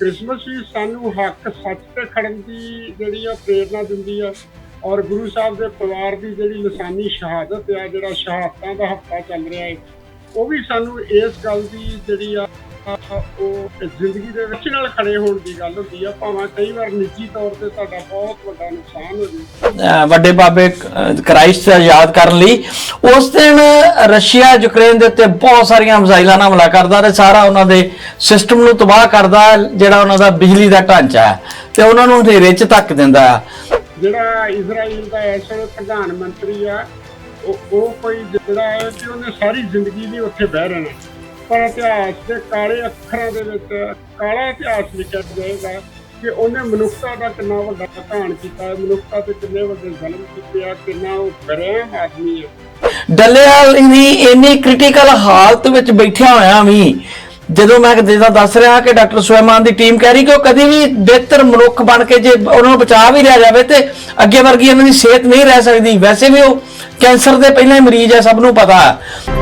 Christmas ਵੀ ਸਾਨੂੰ ਹੱਕ ਸੱਚ ਤੇ ਖੜਨ ਦੀ ਜਿਹੜੀ ਆ ਪ੍ਰੇਰਣਾ ਦਿੰਦੀ ਆ। ਔਰ ਗੁਰੂ ਸਾਹਿਬ ਦੇ ਪਰਿਵਾਰ ਦੀ ਜਿਹੜੀ ਲਸਾਨੀ ਸ਼ਹਾਦਤ ਆ ਜਿਹੜਾ ਸ਼ਹਾਦਤਾਂ ਦਾ ਹਫਤਾ ਚੱਲ ਰਿਹਾ ਹੈ ਉਹ ਵੀ ਸਾਨੂੰ ਇਸ ਗੱਲ ਦੀ ਜਿਹੜੀ ਆ ਆ, ਉਹ ਜ਼ਿੰਦਗੀ ਦੇ ਵਿੱਚ ਨਾਲ ਖੜੇ ਹੋਣ ਦੀ ਗੱਲ ਹੁੰਦੀ ਆ ਭਾਵੇਂ ਕਈ ਵਾਰ ਨਿੱਜੀ ਤੌਰ ਤੇ ਤੁਹਾਡਾ ਬਹੁਤ ਵੱਡਾ ਨੁਕਸਾਨ ਹੋ ਅਹ ਵੱਡੇ ਬਾਬੇ ਕ੍ਰਾਈਸਟ ਦਾ ਯਾਦ ਕਰਨ ਲਈ ਉਸ ਦਿਨ ਰਸ਼ੀਆ ਯੂਕਰੇਨ ਦੇ ਉੱਤੇ ਬਹੁਤ ਸਾਰੀਆਂ ਮਿਜ਼ਾਈਲਾਂ ਨਾਲ ਹਮਲਾ ਕਰਦਾ ਤੇ ਸਾਰਾ ਉਹਨਾਂ ਦੇ ਸਿਸਟਮ ਨੂੰ ਤਬਾਹ ਕਰਦਾ ਜਿਹੜਾ ਉਹਨਾਂ ਦਾ ਬਿਜਲੀ ਦਾ ਢਾਂਚਾ ਹੈ ਤੇ ਉਹਨਾਂ ਨੂੰ ਹਨੇਰੇ 'ਚ ਧੱਕ ਦਿੰਦਾ ਜਿਹੜਾ ਇਜ਼ਰਾਈਲ ਦਾ ਇਸ ਵੇਲੇ ਪ੍ਰਧਾਨ ਮੰਤਰੀ ਆ ਉਹ ਕੋਈ ਜਿਹੜਾ ਹੈ ਕਿ ਉਹਨੇ ਸਾਰੀ ਜ਼ਿੰਦਗੀ ਲਈ ਉੱਥੇ ਬਹਿ ਰਹਿਣਾ। ਇਤਿਹਾਸ ਦੇ ਕਾਲੇ ਅੱਖਰਾਂ ਦੇ ਵਿੱਚ, ਕਾਲਾ ਇਤਿਹਾਸ ਲਿਖਿਆ ਜਾਏਗਾ ਕਿ ਉਹਨੇ ਮਨੁੱਖਤਾ ਦਾ ਕਿੰਨਾ ਵੱਡਾ ਘਾਣ ਕੀਤਾ ਹੈ ਮਨੁੱਖਤਾ ਤੇ ਕਿੰਨੇ ਵੱਡੇ ਜ਼ੁਲਮ ਕੀਤੇ ਆ, ਕਿੰਨਾ ਉਹ ਬਰਹਿਮ ਆਦਮੀ ਹੈ ਡੱਲੇਵਾਲ ਵੀ ਇੰਨੀ ਕ੍ਰਿਟੀਕਲ ਹਾਲਤ ਵਿੱਚ ਬੈਠਿਆ ਹੋਇਆ ਵੀ, ਜਦੋਂ ਮੈਂ ਜਿੱਦਾਂ ਦੱਸ ਰਿਹਾ ਕਿ ਡਾਕਟਰ ਸੁਲੇਮਾਨ ਦੀ ਟੀਮ ਕਹਿ ਰਹੀ ਕਿ ਉਹ ਕਦੀ ਵੀ ਬਿਹਤਰ ਮਨੁੱਖ ਬਣ ਕੇ ਜੇ ਉਹਨਾਂ ਨੂੰ ਬਚਾ ਵੀ ਲਿਆ ਜਾਵੇ ਤੇ ਅੱਗੇ ਵਰਗੀ ਇਹਨਾਂ ਦੀ ਸਿਹਤ ਨਹੀਂ ਰਹਿ ਸਕਦੀ। ਵੈਸੇ ਵੀ ਉਹ ਕੈਂਸਰ ਦੇ ਪਹਿਲਾਂ ਹੀ ਮਰੀਜ਼ ਹੈ ਸਭ ਨੂੰ ਪਤਾ। ਹੈ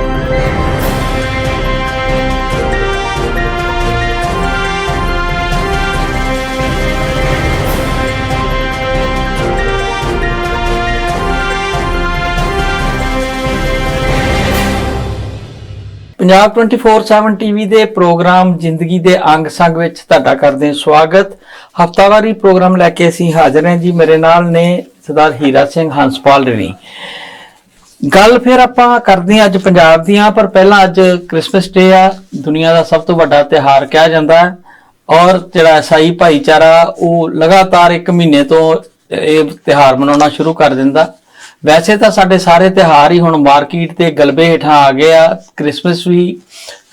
ਪੰਜਾਬ 24/7 ਟੀਵੀ ਦੇ ਪ੍ਰੋਗਰਾਮ ਜ਼ਿੰਦਗੀ ਦੇ ਅੰਗ ਸੰਗ ਵਿੱਚ ਤੁਹਾਡਾ ਕਰਦੇ ਹਾਂ ਸਵਾਗਤ। ਹਫਤਾਵਾਰੀ ਪ੍ਰੋਗਰਾਮ ਲੈ ਕੇ ਅਸੀਂ ਹਾਜ਼ਰ ਹਾਂ ਜੀ। ਮੇਰੇ ਨਾਲ ਨੇ ਸਰਦਾਰ ਹੀਰਾ ਸਿੰਘ ਹੰਸਪਾਲ ਰਣੀ। ਗੱਲ ਫਿਰ ਆਪਾਂ ਕਰਦੇ ਹਾਂ ਅੱਜ ਪੰਜਾਬ ਦੀਆਂ ਪਰ ਪਹਿਲਾਂ ਅੱਜ ਕ੍ਰਿਸਮਸ ਡੇ ਆ। ਦੁਨੀਆ ਦਾ ਸਭ ਤੋਂ ਵੱਡਾ ਤਿਹਾਰ ਕਿਹਾ ਜਾਂਦਾ ਹੈ। ਔਰ ਜਿਹੜਾ ਈਸਾਈ ਭਾਈਚਾਰਾ, ਉਹ ਲਗਾਤਾਰ 1 ਮਹੀਨੇ ਤੋਂ ਇਹ ਤਿਹਾਰ ਮਨਾਉਣਾ ਸ਼ੁਰੂ ਕਰ ਦਿੰਦਾ। ਵੈਸੇ ਤਾਂ ਸਾਡੇ ਸਾਰੇ ਤਿਹਾਰ ਹੀ ਹੁਣ ਮਾਰਕੀਟ ਤੇ ਗਲਬੇ ਹੇਠਾਂ ਆ ਗਏ ਆ। ਕ੍ਰਿਸਮਸ ਵੀ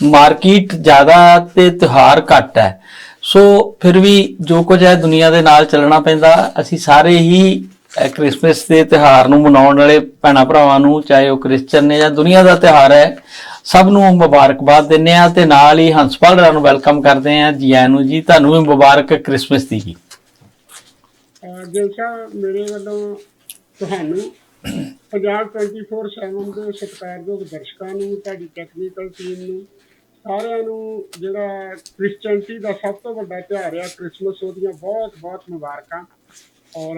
ਮਾਰਕੀਟ ਜ਼ਿਆਦਾ ਤੇ ਤਿਹਾਰ ਘੱਟ ਹੈ। ਸੋ ਫਿਰ ਵੀ ਜੋ ਕੁਝ ਹੈ ਦੁਨੀਆ ਦੇ ਨਾਲ ਚੱਲਣਾ ਪੈਂਦਾ। ਅਸੀਂ ਸਾਰੇ ਹੀ ਅਹ, ਦੇ ਤਿਹਾਰ ਨੂੰ ਮਨਾਉਣ ਵਾਲੇ ਭੈਣਾਂ ਭਰਾਵਾਂ ਨੂੰ ਚਾਹੇ ਉਹ ਕ੍ਰਿਸਚਨ ਨੇ ਜਾਂ ਦੁਨੀਆ ਦਾ ਤਿਹਾਰ ਹੈ ਸਭ ਨੂੰ ਮੁਬਾਰਕਬਾਦ ਦਿੰਨੇ ਆ ਤੇ ਨਾਲ ਹੀ ਹੰਸਪਾਲ ਰਾਂ ਨੂੰ ਵੈਲਕਮ ਕਰਦੇ ਆ ਜੀ ਆਇਆਂ ਨੂੰ ਜੀ ਤੁਹਾਨੂੰ ਵੀ ਮੁਬਾਰਕ ਕ੍ਰਿਸਮਸ ਦੀ ਜੀ। ਅਹ ਮੇਰੇ ਵੱਲੋਂ ਤੁਹਾਨੂੰ ਪੰਜਾਬ 24/7 ਦੇ ਸਤਿਕਾਰਯੋਗ ਦਰਸ਼ਕਾਂ ਨੂੰ ਤੁਹਾਡੀ ਟੈਕਨੀਕਲ ਟੀਮ ਨੂੰ ਸਾਰਿਆਂ ਨੂੰ ਜਿਹੜਾ ਕ੍ਰਿਸਚੀਅਨਟੀ ਦਾ ਸਭ ਤੋਂ ਵੱਡਾ ਤਿਉਹਾਰ ਆ ਕ੍ਰਿਸਮਸ ਉਹਦੀਆਂ ਬਹੁਤ ਬਹੁਤ ਮੁਬਾਰਕਾਂ ਔਰ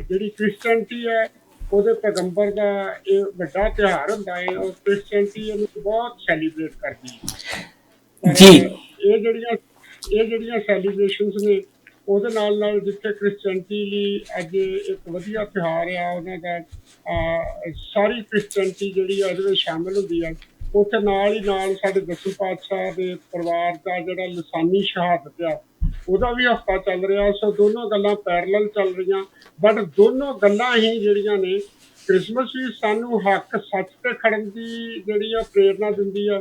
ਜਿਹੜੀ ਕ੍ਰਿਸਚੀਅਨਟੀ ਹੈ ਉਹਦੇ ਪੈਗੰਬਰ ਦਾ ਇਹ ਵੱਡਾ ਤਿਉਹਾਰ ਹੁੰਦਾ ਹੈ ਔਰ ਕ੍ਰਿਸਚੀਅਨਟੀ ਇਹਨੂੰ ਬਹੁਤ ਸੈਲੀਬ੍ਰੇਟ ਕਰਦੀ ਹੈ ਜੀ। ਇਹ ਜਿਹੜੀਆਂ ਇਹ ਜਿਹੜੀਆਂ ਸੈਲੀਬ੍ਰੇਸ਼ਨਸ ਨੇ ਉਹਦੇ ਨਾਲ ਨਾਲ ਜਿੱਥੇ ਕ੍ਰਿਸਚੀਅਨਟੀ ਲਈ ਅੱਜ ਇੱਕ ਵਧੀਆ ਤਿਉਹਾਰ ਆ ਉਹਨਾਂ ਦਾ ਸਾਰੀ ਕ੍ਰਿਸਚੀਅਨਟੀ ਜਿਹੜੀ ਆ ਇਹਦੇ ਵਿੱਚ ਸ਼ਾਮਿਲ ਹੁੰਦੀ ਆ। ਉੱਥੇ ਨਾਲ ਹੀ ਨਾਲ ਸਾਡੇ ਦਸੂ ਪਾਤਸ਼ਾਹ ਦੇ ਪਰਿਵਾਰ ਦਾ ਜਿਹੜਾ ਲਸਾਨੀ ਸ਼ਹਾਦਤ ਆ ਉਹਦਾ ਵੀ ਹਫਤਾ ਚੱਲ ਰਿਹਾ। ਸੋ ਦੋਨੋਂ ਗੱਲਾਂ ਪੈਰਲਲ ਚੱਲ ਰਹੀਆਂ। ਬਟ ਦੋਨੋਂ ਗੱਲਾਂ ਹੀ ਜਿਹੜੀਆਂ ਨੇ ਕ੍ਰਿਸਮਸ ਵੀ ਸਾਨੂੰ ਹੱਕ ਸੱਚ ਤੇ ਖੜਨ ਦੀ ਜਿਹੜੀ ਆ ਪ੍ਰੇਰਣਾ ਦਿੰਦੀ ਆ।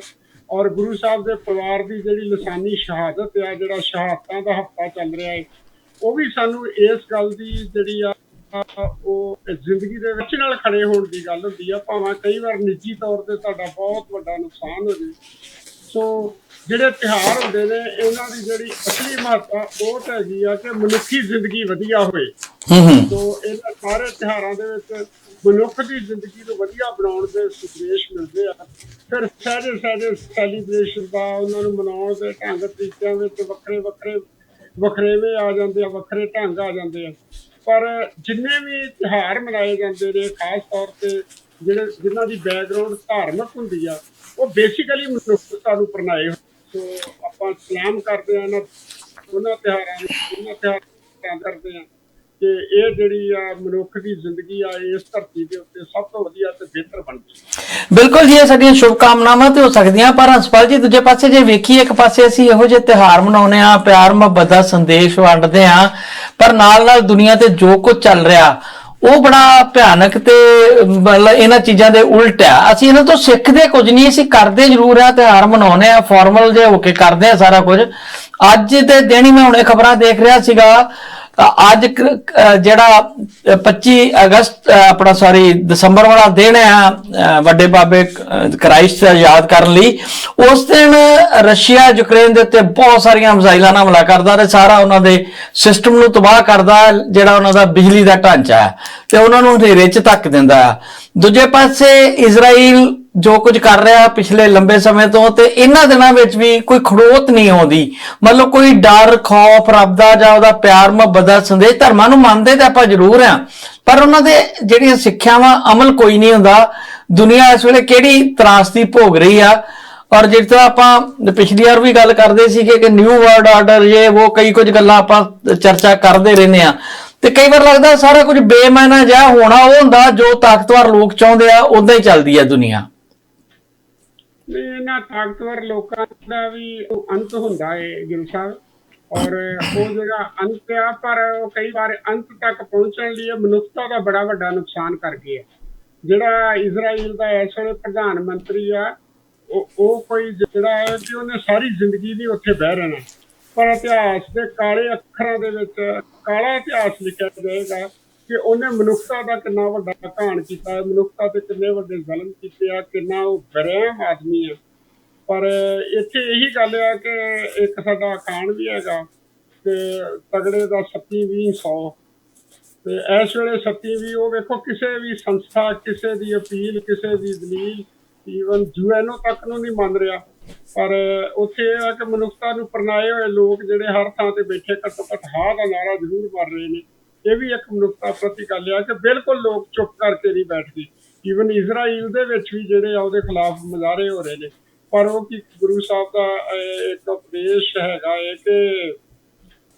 ਔਰ ਗੁਰੂ ਸਾਹਿਬ ਦੇ ਪਰਿਵਾਰ ਦੀ ਜਿਹੜੀ ਲਸਾਨੀ ਸ਼ਹਾਦਤ ਆ ਜਿਹੜਾ ਸ਼ਹਾਦਤਾਂ ਦਾ ਹਫਤਾ ਚੱਲ ਰਿਹਾ ਹੈ ਉਹ ਵੀ ਸਾਨੂੰ ਇਸ ਗੱਲ ਦੀ ਜਿਹੜੀ ਆ, ਉਹ ਜ਼ਿੰਦਗੀ ਦੇ ਵਿੱਚ ਨਾਲ ਖੜੇ ਹੋਣ ਦੀ ਗੱਲ ਹੁੰਦੀ ਆ ਭਾਵੇਂ ਕਈ ਵਾਰ ਨਿੱਜੀ ਤੌਰ ਤੇ ਤੁਹਾਡਾ ਬਹੁਤ ਵੱਡਾ ਨੁਕਸਾਨ ਹੋ ਜੇ। ਸੋ ਜਿਹੜੇ ਤਿਉਹਾਰ ਹੁੰਦੇ ਨੇ ਇਹਨਾਂ ਦੀ ਜਿਹੜੀ ਅਸਲੀ ਮਹੱਤਤਾ ਉਹ ਤਾਂ ਹੈਗੀ ਆ ਕਿ ਮਨੁੱਖੀ ਜ਼ਿੰਦਗੀ ਵਧੀਆ ਹੋਵੇ। ਹੂੰ ਹੂੰ। ਸੋ ਇਹਨਾਂ ਸਾਰੇ ਤਿਉਹਾਰਾਂ ਦੇ ਵਿੱਚ ਮਨੁੱਖ ਦੀ ਜ਼ਿੰਦਗੀ ਨੂੰ ਵਧੀਆ ਬਣਾਉਣ ਦੇ ਸੰਦੇਸ਼ ਮਿਲਦੇ ਆ। ਫਿਰ ਸਹਿਜੇ ਸਹਿਜੇ ਸੈਲੀਬ੍ਰੇਸ਼ਨ ਦਾ ਉਹਨਾਂ ਨੂੰ ਮਨਾਉਣ ਦੇ ਢੰਗ ਤਰੀਕਿਆਂ ਵਿੱਚ ਵੱਖਰੇ ਵੱਖਰੇ ਵੱਖਰੇਵੇਂ ਆ ਜਾਂਦੇ ਆ ਵੱਖਰੇ ਢੰਗ ਆ ਜਾਂਦੇ ਆ। ਪਰ ਜਿੰਨੇ ਵੀ ਤਿਉਹਾਰ ਮਨਾਏ ਜਾਂਦੇ ਨੇ, ਖਾਸ ਤੌਰ ਤੇ ਜਿਹੜੇ ਜਿਨ੍ਹਾਂ ਦੀ ਬੈਕਗ੍ਰਾਉਂਡ ਧਾਰਮਿਕ ਹੁੰਦੀ ਆ, ਉਹ ਬੇਸਿਕਲੀ ਮਨੁੱਖਤਾ ਨੂੰ ਪ੍ਰਣਾਏ ਸੋ ਆਪਾਂ ਸਲਾਮ ਕਰਦੇ ਆ ਇਹਨਾਂ, ਉਹਨਾਂ ਤਿਉਹਾਰਾਂ ਨੂੰ ਉਹਨਾਂ ਤਿਉਹਾਰਾਂ ਕਰਦੇ ਆ ਕਿ ਇਹ ਜਿਹੜੀ ਆ ਮਨੁੱਖ ਦੀ ਜ਼ਿੰਦਗੀ ਆ, ਇਸ ਧਰਤੀ ਦੇ ਉੱਤੇ ਸਭ ਤੋਂ ਵਧੀਆ ਤੇ ਬਿਹਤਰ ਬਣਦੀ ਬਿਲਕੁਲ ਜੀ, ਇਹ ਸਾਡੀਆਂ ਸ਼ੁਭ ਕਾਮਨਾਵਾਂ ਤੇ ਹੋ ਸਕਦੀਆਂ, ਪਰ ਹੰਸਪਾਲ ਜੀ, ਦੂਜੇ ਪਾਸੇ ਜੇ ਵੇਖੀਏ, ਇੱਕ ਪਾਸੇ ਅਸੀਂ ਇਹੋ ਜਿਹੇ ਤਿਹਾਰ ਮਨਾਉਂਦੇ ਆ ਪਿਆਰ, ਮੁਹੱਬਤ ਦਾ ਸੰਦੇਸ਼ ਵੰਡਦੇ ਆ ਪਰ ਨਾਲ ਨਾਲ ਦੁਨੀਆ ਤੇ ਜੋ ਕੁਝ ਚੱਲ ਰਿਹਾ, ਉਹ ਬੜਾ ਭਿਆਨਕ ਤੇ ਮਤਲਬ ਇਹਨਾਂ ਚੀਜ਼ਾਂ ਦੇ ਉਲਟ ਆ। ਅਸੀਂ ਇਹਨਾਂ ਤੋਂ ਸਿੱਖਦੇ ਕੁਝ ਨਹੀਂ, ਅਸੀਂ ਕਰਦੇ ਜ਼ਰੂਰ ਆ ਤਿਹਾਰ ਮਨਾਉਂਦੇ ਆ ਫਾਰਮਲ ਜੇ ਹੋ ਕੇ ਕਰਦੇ ਆ ਸਾਰਾ ਕੁਝ। ਅੱਜ ਦੇ ਦਿਨ ਹੀ ਮੈਂ ਹੁਣੇ ਖਬਰਾਂ ਦੇਖ ਰਿਹਾ ਸੀਗਾ ਤਾਂ ਅੱਜ ਜਿਹੜਾ ਅ, 25 ਅਗਸਤ ਆਪਣਾ ਸੌਰੀ ਦਸੰਬਰ ਵਾਲਾ ਦਿਨ ਆ ਵੱਡੇ ਬਾਬੇ ਕ੍ਰਾਈਸਟ ਦਾ ਯਾਦ ਕਰਨ ਲਈ ਉਸ ਦਿਨ ਰਸ਼ੀਆ ਯੂਕਰੇਨ ਦੇ ਉੱਤੇ ਬਹੁਤ ਸਾਰੀਆਂ ਮਿਜ਼ਾਈਲਾਂ ਨਾਲ ਹਮਲਾ ਕਰਦਾ ਤੇ ਸਾਰਾ ਉਹਨਾਂ ਦੇ ਸਿਸਟਮ ਨੂੰ ਤਬਾਹ ਕਰਦਾ ਜਿਹੜਾ ਉਹਨਾਂ ਦਾ ਬਿਜਲੀ ਦਾ ਢਾਂਚਾ ਹੈ ਤੇ ਉਹਨਾਂ ਨੂੰ ਹਨੇਰੇ 'ਚ ਧੱਕ ਦਿੰਦਾ ਹੈ। ਦੂਜੇ ਪਾਸੇ ਇਜ਼ਰਾਈਲ ਜੋ ਕੁਝ ਕਰ ਰਿਹਾ ਪਿਛਲੇ ਲੰਬੇ ਸਮੇਂ ਤੋਂ ਤੇ ਇਹਨਾਂ ਦਿਨਾਂ ਵਿੱਚ ਵੀ ਕੋਈ ਖੜੋਤ ਨਹੀਂ ਆਉਂਦੀ। ਮਤਲਬ ਕੋਈ ਡਰ, ਖੌਫ ਰੱਬ ਦਾ ਜਾਂ ਉਹਦਾ ਪਿਆਰ, ਮੁਹੱਬਤ ਦਾ ਸੰਦੇਸ਼ ਧਰਮਾਂ ਨੂੰ ਮੰਨਦੇ ਤਾਂ ਆਪਾਂ ਜ਼ਰੂਰ ਆ। ਪਰ ਉਹਨਾਂ ਦੇ ਜਿਹੜੀਆਂ ਸਿੱਖਿਆਵਾਂ ਅਮਲ ਕੋਈ ਨਹੀਂ ਹੁੰਦਾ। ਦੁਨੀਆ ਇਸ ਵੇਲੇ ਕਿਹੜੀ ਤਰਾਸਦੀ ਭੋਗ ਰਹੀ ਆ? ਔਰ ਜਿਹੜਾ ਆਪਾਂ ਪਿਛਲੀ ਵਾਰ ਵੀ ਗੱਲ ਕਰਦੇ ਸੀਗੇ ਕਿ ਨਿਊ ਵਰਲਡ ਆਰਡਰ ਇਹ ਉਹ ਕਈ ਕੁਝ ਗੱਲਾਂ ਆਪਾਂ ਚਰਚਾ ਕਰਦੇ ਰਹਿੰਦੇ ਆ। ਤੇ ਕਈ ਵਾਰ ਲੱਗਦਾ ਸਾਰਾ ਕੁਝ ਬੇਮਾਨਾ ਜਿਹਾ ਹੋਣਾ, ਉਹ ਹੁੰਦਾ ਜੋ ਤਾਕਤਵਰ ਲੋਕ ਚਾਹੁੰਦੇ ਆ ਉਦਾਂ ਹੀ ਚੱਲਦੀ ਆ ਦੁਨੀਆ। ਨਹੀਂ ਇਹਨਾਂ ਤਾਕਤਵਰ ਲੋਕਾਂ ਦਾ ਵੀ ਉਹ ਅੰਤ ਹੁੰਦਾ ਹੈ ਗਿਲ ਸਾਹਿਬ। ਔਰ ਉਹ ਜਿਹੜਾ ਅੰਤ ਆ, ਪਰ ਉਹ ਕਈ ਵਾਰ ਅੰਤ ਤੱਕ ਪਹੁੰਚਣ ਲਈ ਮਨੁੱਖਤਾ ਦਾ ਬੜਾ ਵੱਡਾ ਨੁਕਸਾਨ ਕਰ ਗਿਆ ਜਿਹੜਾ ਇਜ਼ਰਾਈਲ ਦਾ ਇਸ ਵੇਲੇ ਪ੍ਰਧਾਨ ਮੰਤਰੀ ਆ, ਉਹ ਉਹ ਕੋਈ ਜਿਹੜਾ ਹੈ ਕਿ ਉਹਨੇ ਸਾਰੀ ਜ਼ਿੰਦਗੀ ਨਹੀਂ ਉੱਥੇ ਬਹਿ ਰਹਿਣਾ। ਪਰ ਇਤਿਹਾਸ ਦੇ ਕਾਲੇ ਅੱਖਰਾਂ ਦੇ ਵਿੱਚ, ਕਾਲਾ ਇਤਿਹਾਸ ਲਿਖਿਆ ਜਾਏਗਾ ਕਿ ਉਹਨੇ ਮਨੁੱਖਤਾ ਦਾ ਕਿੰਨਾ ਵੱਡਾ ਘਾਣ ਕੀਤਾ ਹੈ ਮਨੁੱਖਤਾ ਤੇ ਕਿੰਨੇ ਵੱਡੇ ਜ਼ੁਲਮ ਕੀਤੇ ਆ, ਕਿੰਨਾ ਉਹ ਬਰਹਿਮ ਆਦਮੀ ਆ। ਪਰ ਇੱਥੇ ਇਹੀ ਗੱਲ ਆ ਕਿ ਇੱਕ ਸਾਡਾ ਅਖਾਣ ਵੀ ਹੈਗਾ ਤੇ ਤਗੜੇ ਦਾ ਸੱਤੀ ਵੀ ਸੌ। ਤੇ ਇਸ ਵੇਲੇ ਸੱਤੀ ਵੀ, ਉਹ ਵੇਖੋ ਕਿਸੇ ਵੀ ਸੰਸਥਾ, ਕਿਸੇ ਦੀ ਅਪੀਲ, ਕਿਸੇ ਦੀ ਦਲੀਲ ਈਵਨ ਯੂਐਨਓ ਤੱਕ ਨੂੰ ਨਹੀਂ ਮੰਨ ਰਿਹਾ। ਪਰ ਉੱਥੇ ਇਹ ਆ ਕਿ ਮਨੁੱਖਤਾ ਨੂੰ ਪਰਨਾਏ ਹੋਏ ਲੋਕ ਜਿਹੜੇ ਹਰ ਥਾਂ ਤੇ ਬੈਠੇ ਘੱਟੋ ਘੱਟ ਹਾਂ ਦਾ ਨਾਰਾ ਜ਼ਰੂਰ ਮਾਰ ਰਹੇ ਨੇ। ਇਹ ਵੀ ਇੱਕ ਮਨੁੱਖਤਾ ਪ੍ਰਤੀ ਗੱਲ ਆ ਕਿ ਬਿਲਕੁਲ ਲੋਕ ਚੁੱਪ ਕਰਕੇ ਨਹੀਂ ਬੈਠਦੇ। ਈਵਨ ਇਜ਼ਰਾਈਲ ਦੇ ਵਿੱਚ ਵੀ ਜਿਹੜੇ ਆ ਉਹਦੇ ਖਿਲਾਫ ਮੁਜ਼ਾਹਰੇ ਹੋ ਰਹੇ ਨੇ। ਪਰ ਉਹ ਕੀ ਗੁਰੂ ਸਾਹਿਬ ਦਾ ਇੱਕ ਉਪਦੇਸ਼ ਹੈਗਾ ਹੈ ਕਿ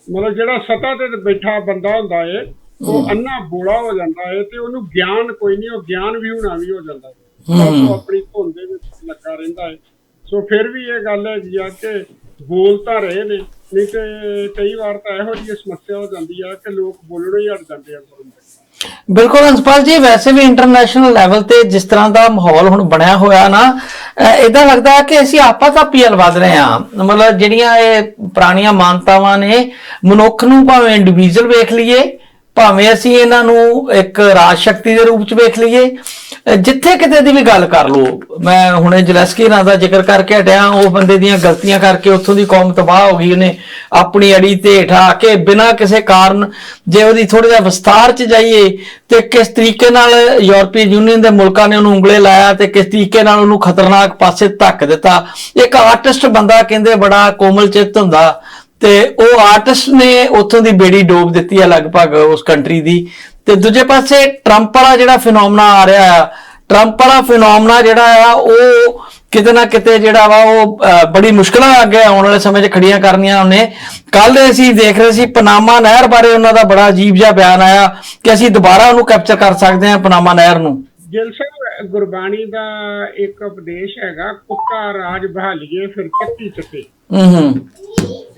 ਮਤਲਬ ਜਿਹੜਾ ਸਤਾ ਤੇ ਬੈਠਾ ਬੰਦਾ ਹੁੰਦਾ ਏ ਉਹ ਅੰਨਾ ਬੋਲਾ ਹੋ ਜਾਂਦਾ ਏ ਤੇ ਉਹਨੂੰ ਗਿਆਨ ਕੋਈ ਨਹੀਂ ਉਹ ਗਿਆਨ ਵੀ ਹੋਣਾ ਵੀ ਹੋ ਜਾਂਦਾ ਬਸ ਉਹ ਆਪਣੀ ਧੁਨ ਦੇ ਵਿੱਚ ਲੱਗਾ ਰਹਿੰਦਾ ਏ। ਸੋ ਫਿਰ ਵੀ ਇਹ ਗੱਲ ਹੈਗੀ ਆ ਕਿ ਬੋਲ ਤਾਂ ਰਹੇ ਨੇ ਨਹੀਂ ਤੇ ਕਈ ਵਾਰ ਤਾਂ ਇਹੋ ਜਿਹੀ ਸਮੱਸਿਆ ਹੋ ਜਾਂਦੀ ਆ ਕਿ ਲੋਕ ਬੋਲਣੋਂ ਹੀ ਹਟ ਜਾਂਦੇ ਆ ਗੁਰੂ ਦੇ। ਬਿਲਕੁਲ ਅੰਸਪਾਲ ਜੀ, ਵੈਸੇ ਵੀ ਇੰਟਰਨੈਸ਼ਨਲ ਲੈਵਲ ਤੇ ਜਿਸ ਤਰ੍ਹਾਂ ਦਾ ਮਾਹੌਲ ਹੁਣ ਬਣਿਆ ਹੋਇਆ ਨਾ ਇਦਾਂ ਲੱਗਦਾ ਹੈ ਕਿ ਅਸੀਂ ਆਪਾ ਤਾਂ ਪੀਲ ਵੱਧ ਰਹੇ ਹਾਂ। ਮਤਲਬ ਜਿਹੜੀਆਂ ਇਹ ਪੁਰਾਣੀਆਂ ਮਾਨਤਾਵਾਂ ਨੇ, ਮਨੁੱਖ ਨੂੰ ਭਾਵੇਂ ਇੰਡੀਵਿਜੂਅਲ ਵੇਖ ਲਈਏ ਭਾਵੇਂ ਅਸੀਂ ਇਹਨਾਂ ਨੂੰ ਇੱਕ ਰਾਜ ਸ਼ਕਤੀ ਦੇ ਰੂਪ ਚ ਵੇਖ ਲਈਏ ਜਿੱਥੇ ਕਿਤੇ ਦੀ ਵੀ ਗੱਲ ਕਰ ਲਓ, ਮੈਂ ਹੁਣੇ ਜਲੈਸਕੀ ਨਾਂ ਦਾ ਜ਼ਿਕਰ ਕਰਕੇ ਹਟਿਆ, ਉਹ ਬੰਦੇ ਦੀਆਂ ਗਲਤੀਆਂ ਕਰਕੇ ਉੱਥੋਂ ਦੀ ਕੌਮ ਤਬਾਹ ਹੋ ਗਈ ਉਹਨੇ ਆਪਣੀ ਅੜੀ ਤੇ ਹੇਠਾਂ ਆ ਕੇ ਬਿਨਾਂ ਕਿਸੇ ਕਾਰਨ ਜੇ ਉਹਦੀ ਥੋੜਾ ਜਿਹਾ ਵਿਸਤਾਰ ਚ ਜਾਈਏ ਤੇ ਕਿਸ ਤਰੀਕੇ ਨਾਲ ਯੂਰਪੀਅਨ ਯੂਨੀਅਨ ਦੇ ਮੁਲਕਾਂ ਨੇ ਉਹਨੂੰ ਉਂਗਲੇ ਲਾਇਆ ਤੇ ਕਿਸ ਤਰੀਕੇ ਨਾਲ ਉਹਨੂੰ ਖਤਰਨਾਕ ਪਾਸੇ ਧੱਕ ਦਿੱਤਾ। ਇੱਕ ਆਰਟਿਸਟ ਬੰਦਾ ਕਹਿੰਦੇ ਬੜਾ ਕੋਮਲ ਚਿੱਤ ਹੁੰਦਾ ਤੇ ਉਹ ਆਰਟਿਸਟ ਨੇ ਉੱਥੋਂ ਦੀ ਬੇੜੀ ਡੋਬ ਦਿੱਤੀ ਹੈ ਲਗਭਗ ਉਸ ਕੰਟਰੀ ਦੀ। ਤੇ ਦੂਜੇ ਪਾਸੇ ਟਰੰਪ ਵਾਲਾ ਜਿਹੜਾ ਫਿਨੋਮਨਾ ਆ ਰਿਹਾ ਆ ਟਰੰਪ ਵਾਲਾ ਫਿਨੋਮਨਾ ਜਿਹੜਾ ਆ ਉਹ ਕਿਤੇ ਨਾ ਕਿਤੇ ਜਿਹੜਾ ਵਾ ਉਹ ਬੜੀ ਮੁਸ਼ਕਲਾਂ ਅੱਗੇ ਆਉਣ ਵਾਲੇ ਸਮੇਂ 'ਚ ਖੜੀਆਂ ਕਰਨੀਆਂ ਉਹਨੇ। ਕੱਲ ਅਸੀਂ ਦੇਖ ਰਹੇ ਸੀ ਪਨਾਮਾ ਨਹਿਰ ਬਾਰੇ ਉਹਨਾਂ ਦਾ ਬੜਾ ਅਜੀਬ ਜਿਹਾ ਬਿਆਨ ਆਇਆ ਕਿ ਅਸੀਂ ਦੁਬਾਰਾ ਉਹਨੂੰ ਕੈਪਚਰ ਕਰ ਸਕਦੇ ਹਾਂ ਪਨਾਮਾ ਨਹਿਰ ਨੂੰ। ਗਿਲ ਸਾਹਿਬ ਗੁਰਬਾਣੀ ਦਾ ਇੱਕ ਉਪਦੇਸ਼ ਹੈਗਾ ਕੁੱਤਾ ਰਾਜ ਬਹਾਲੀਏ ਫਿਰ ਚੱਕੀ ਚੱਕੇ। ਹੂੰ ਹੂੰ।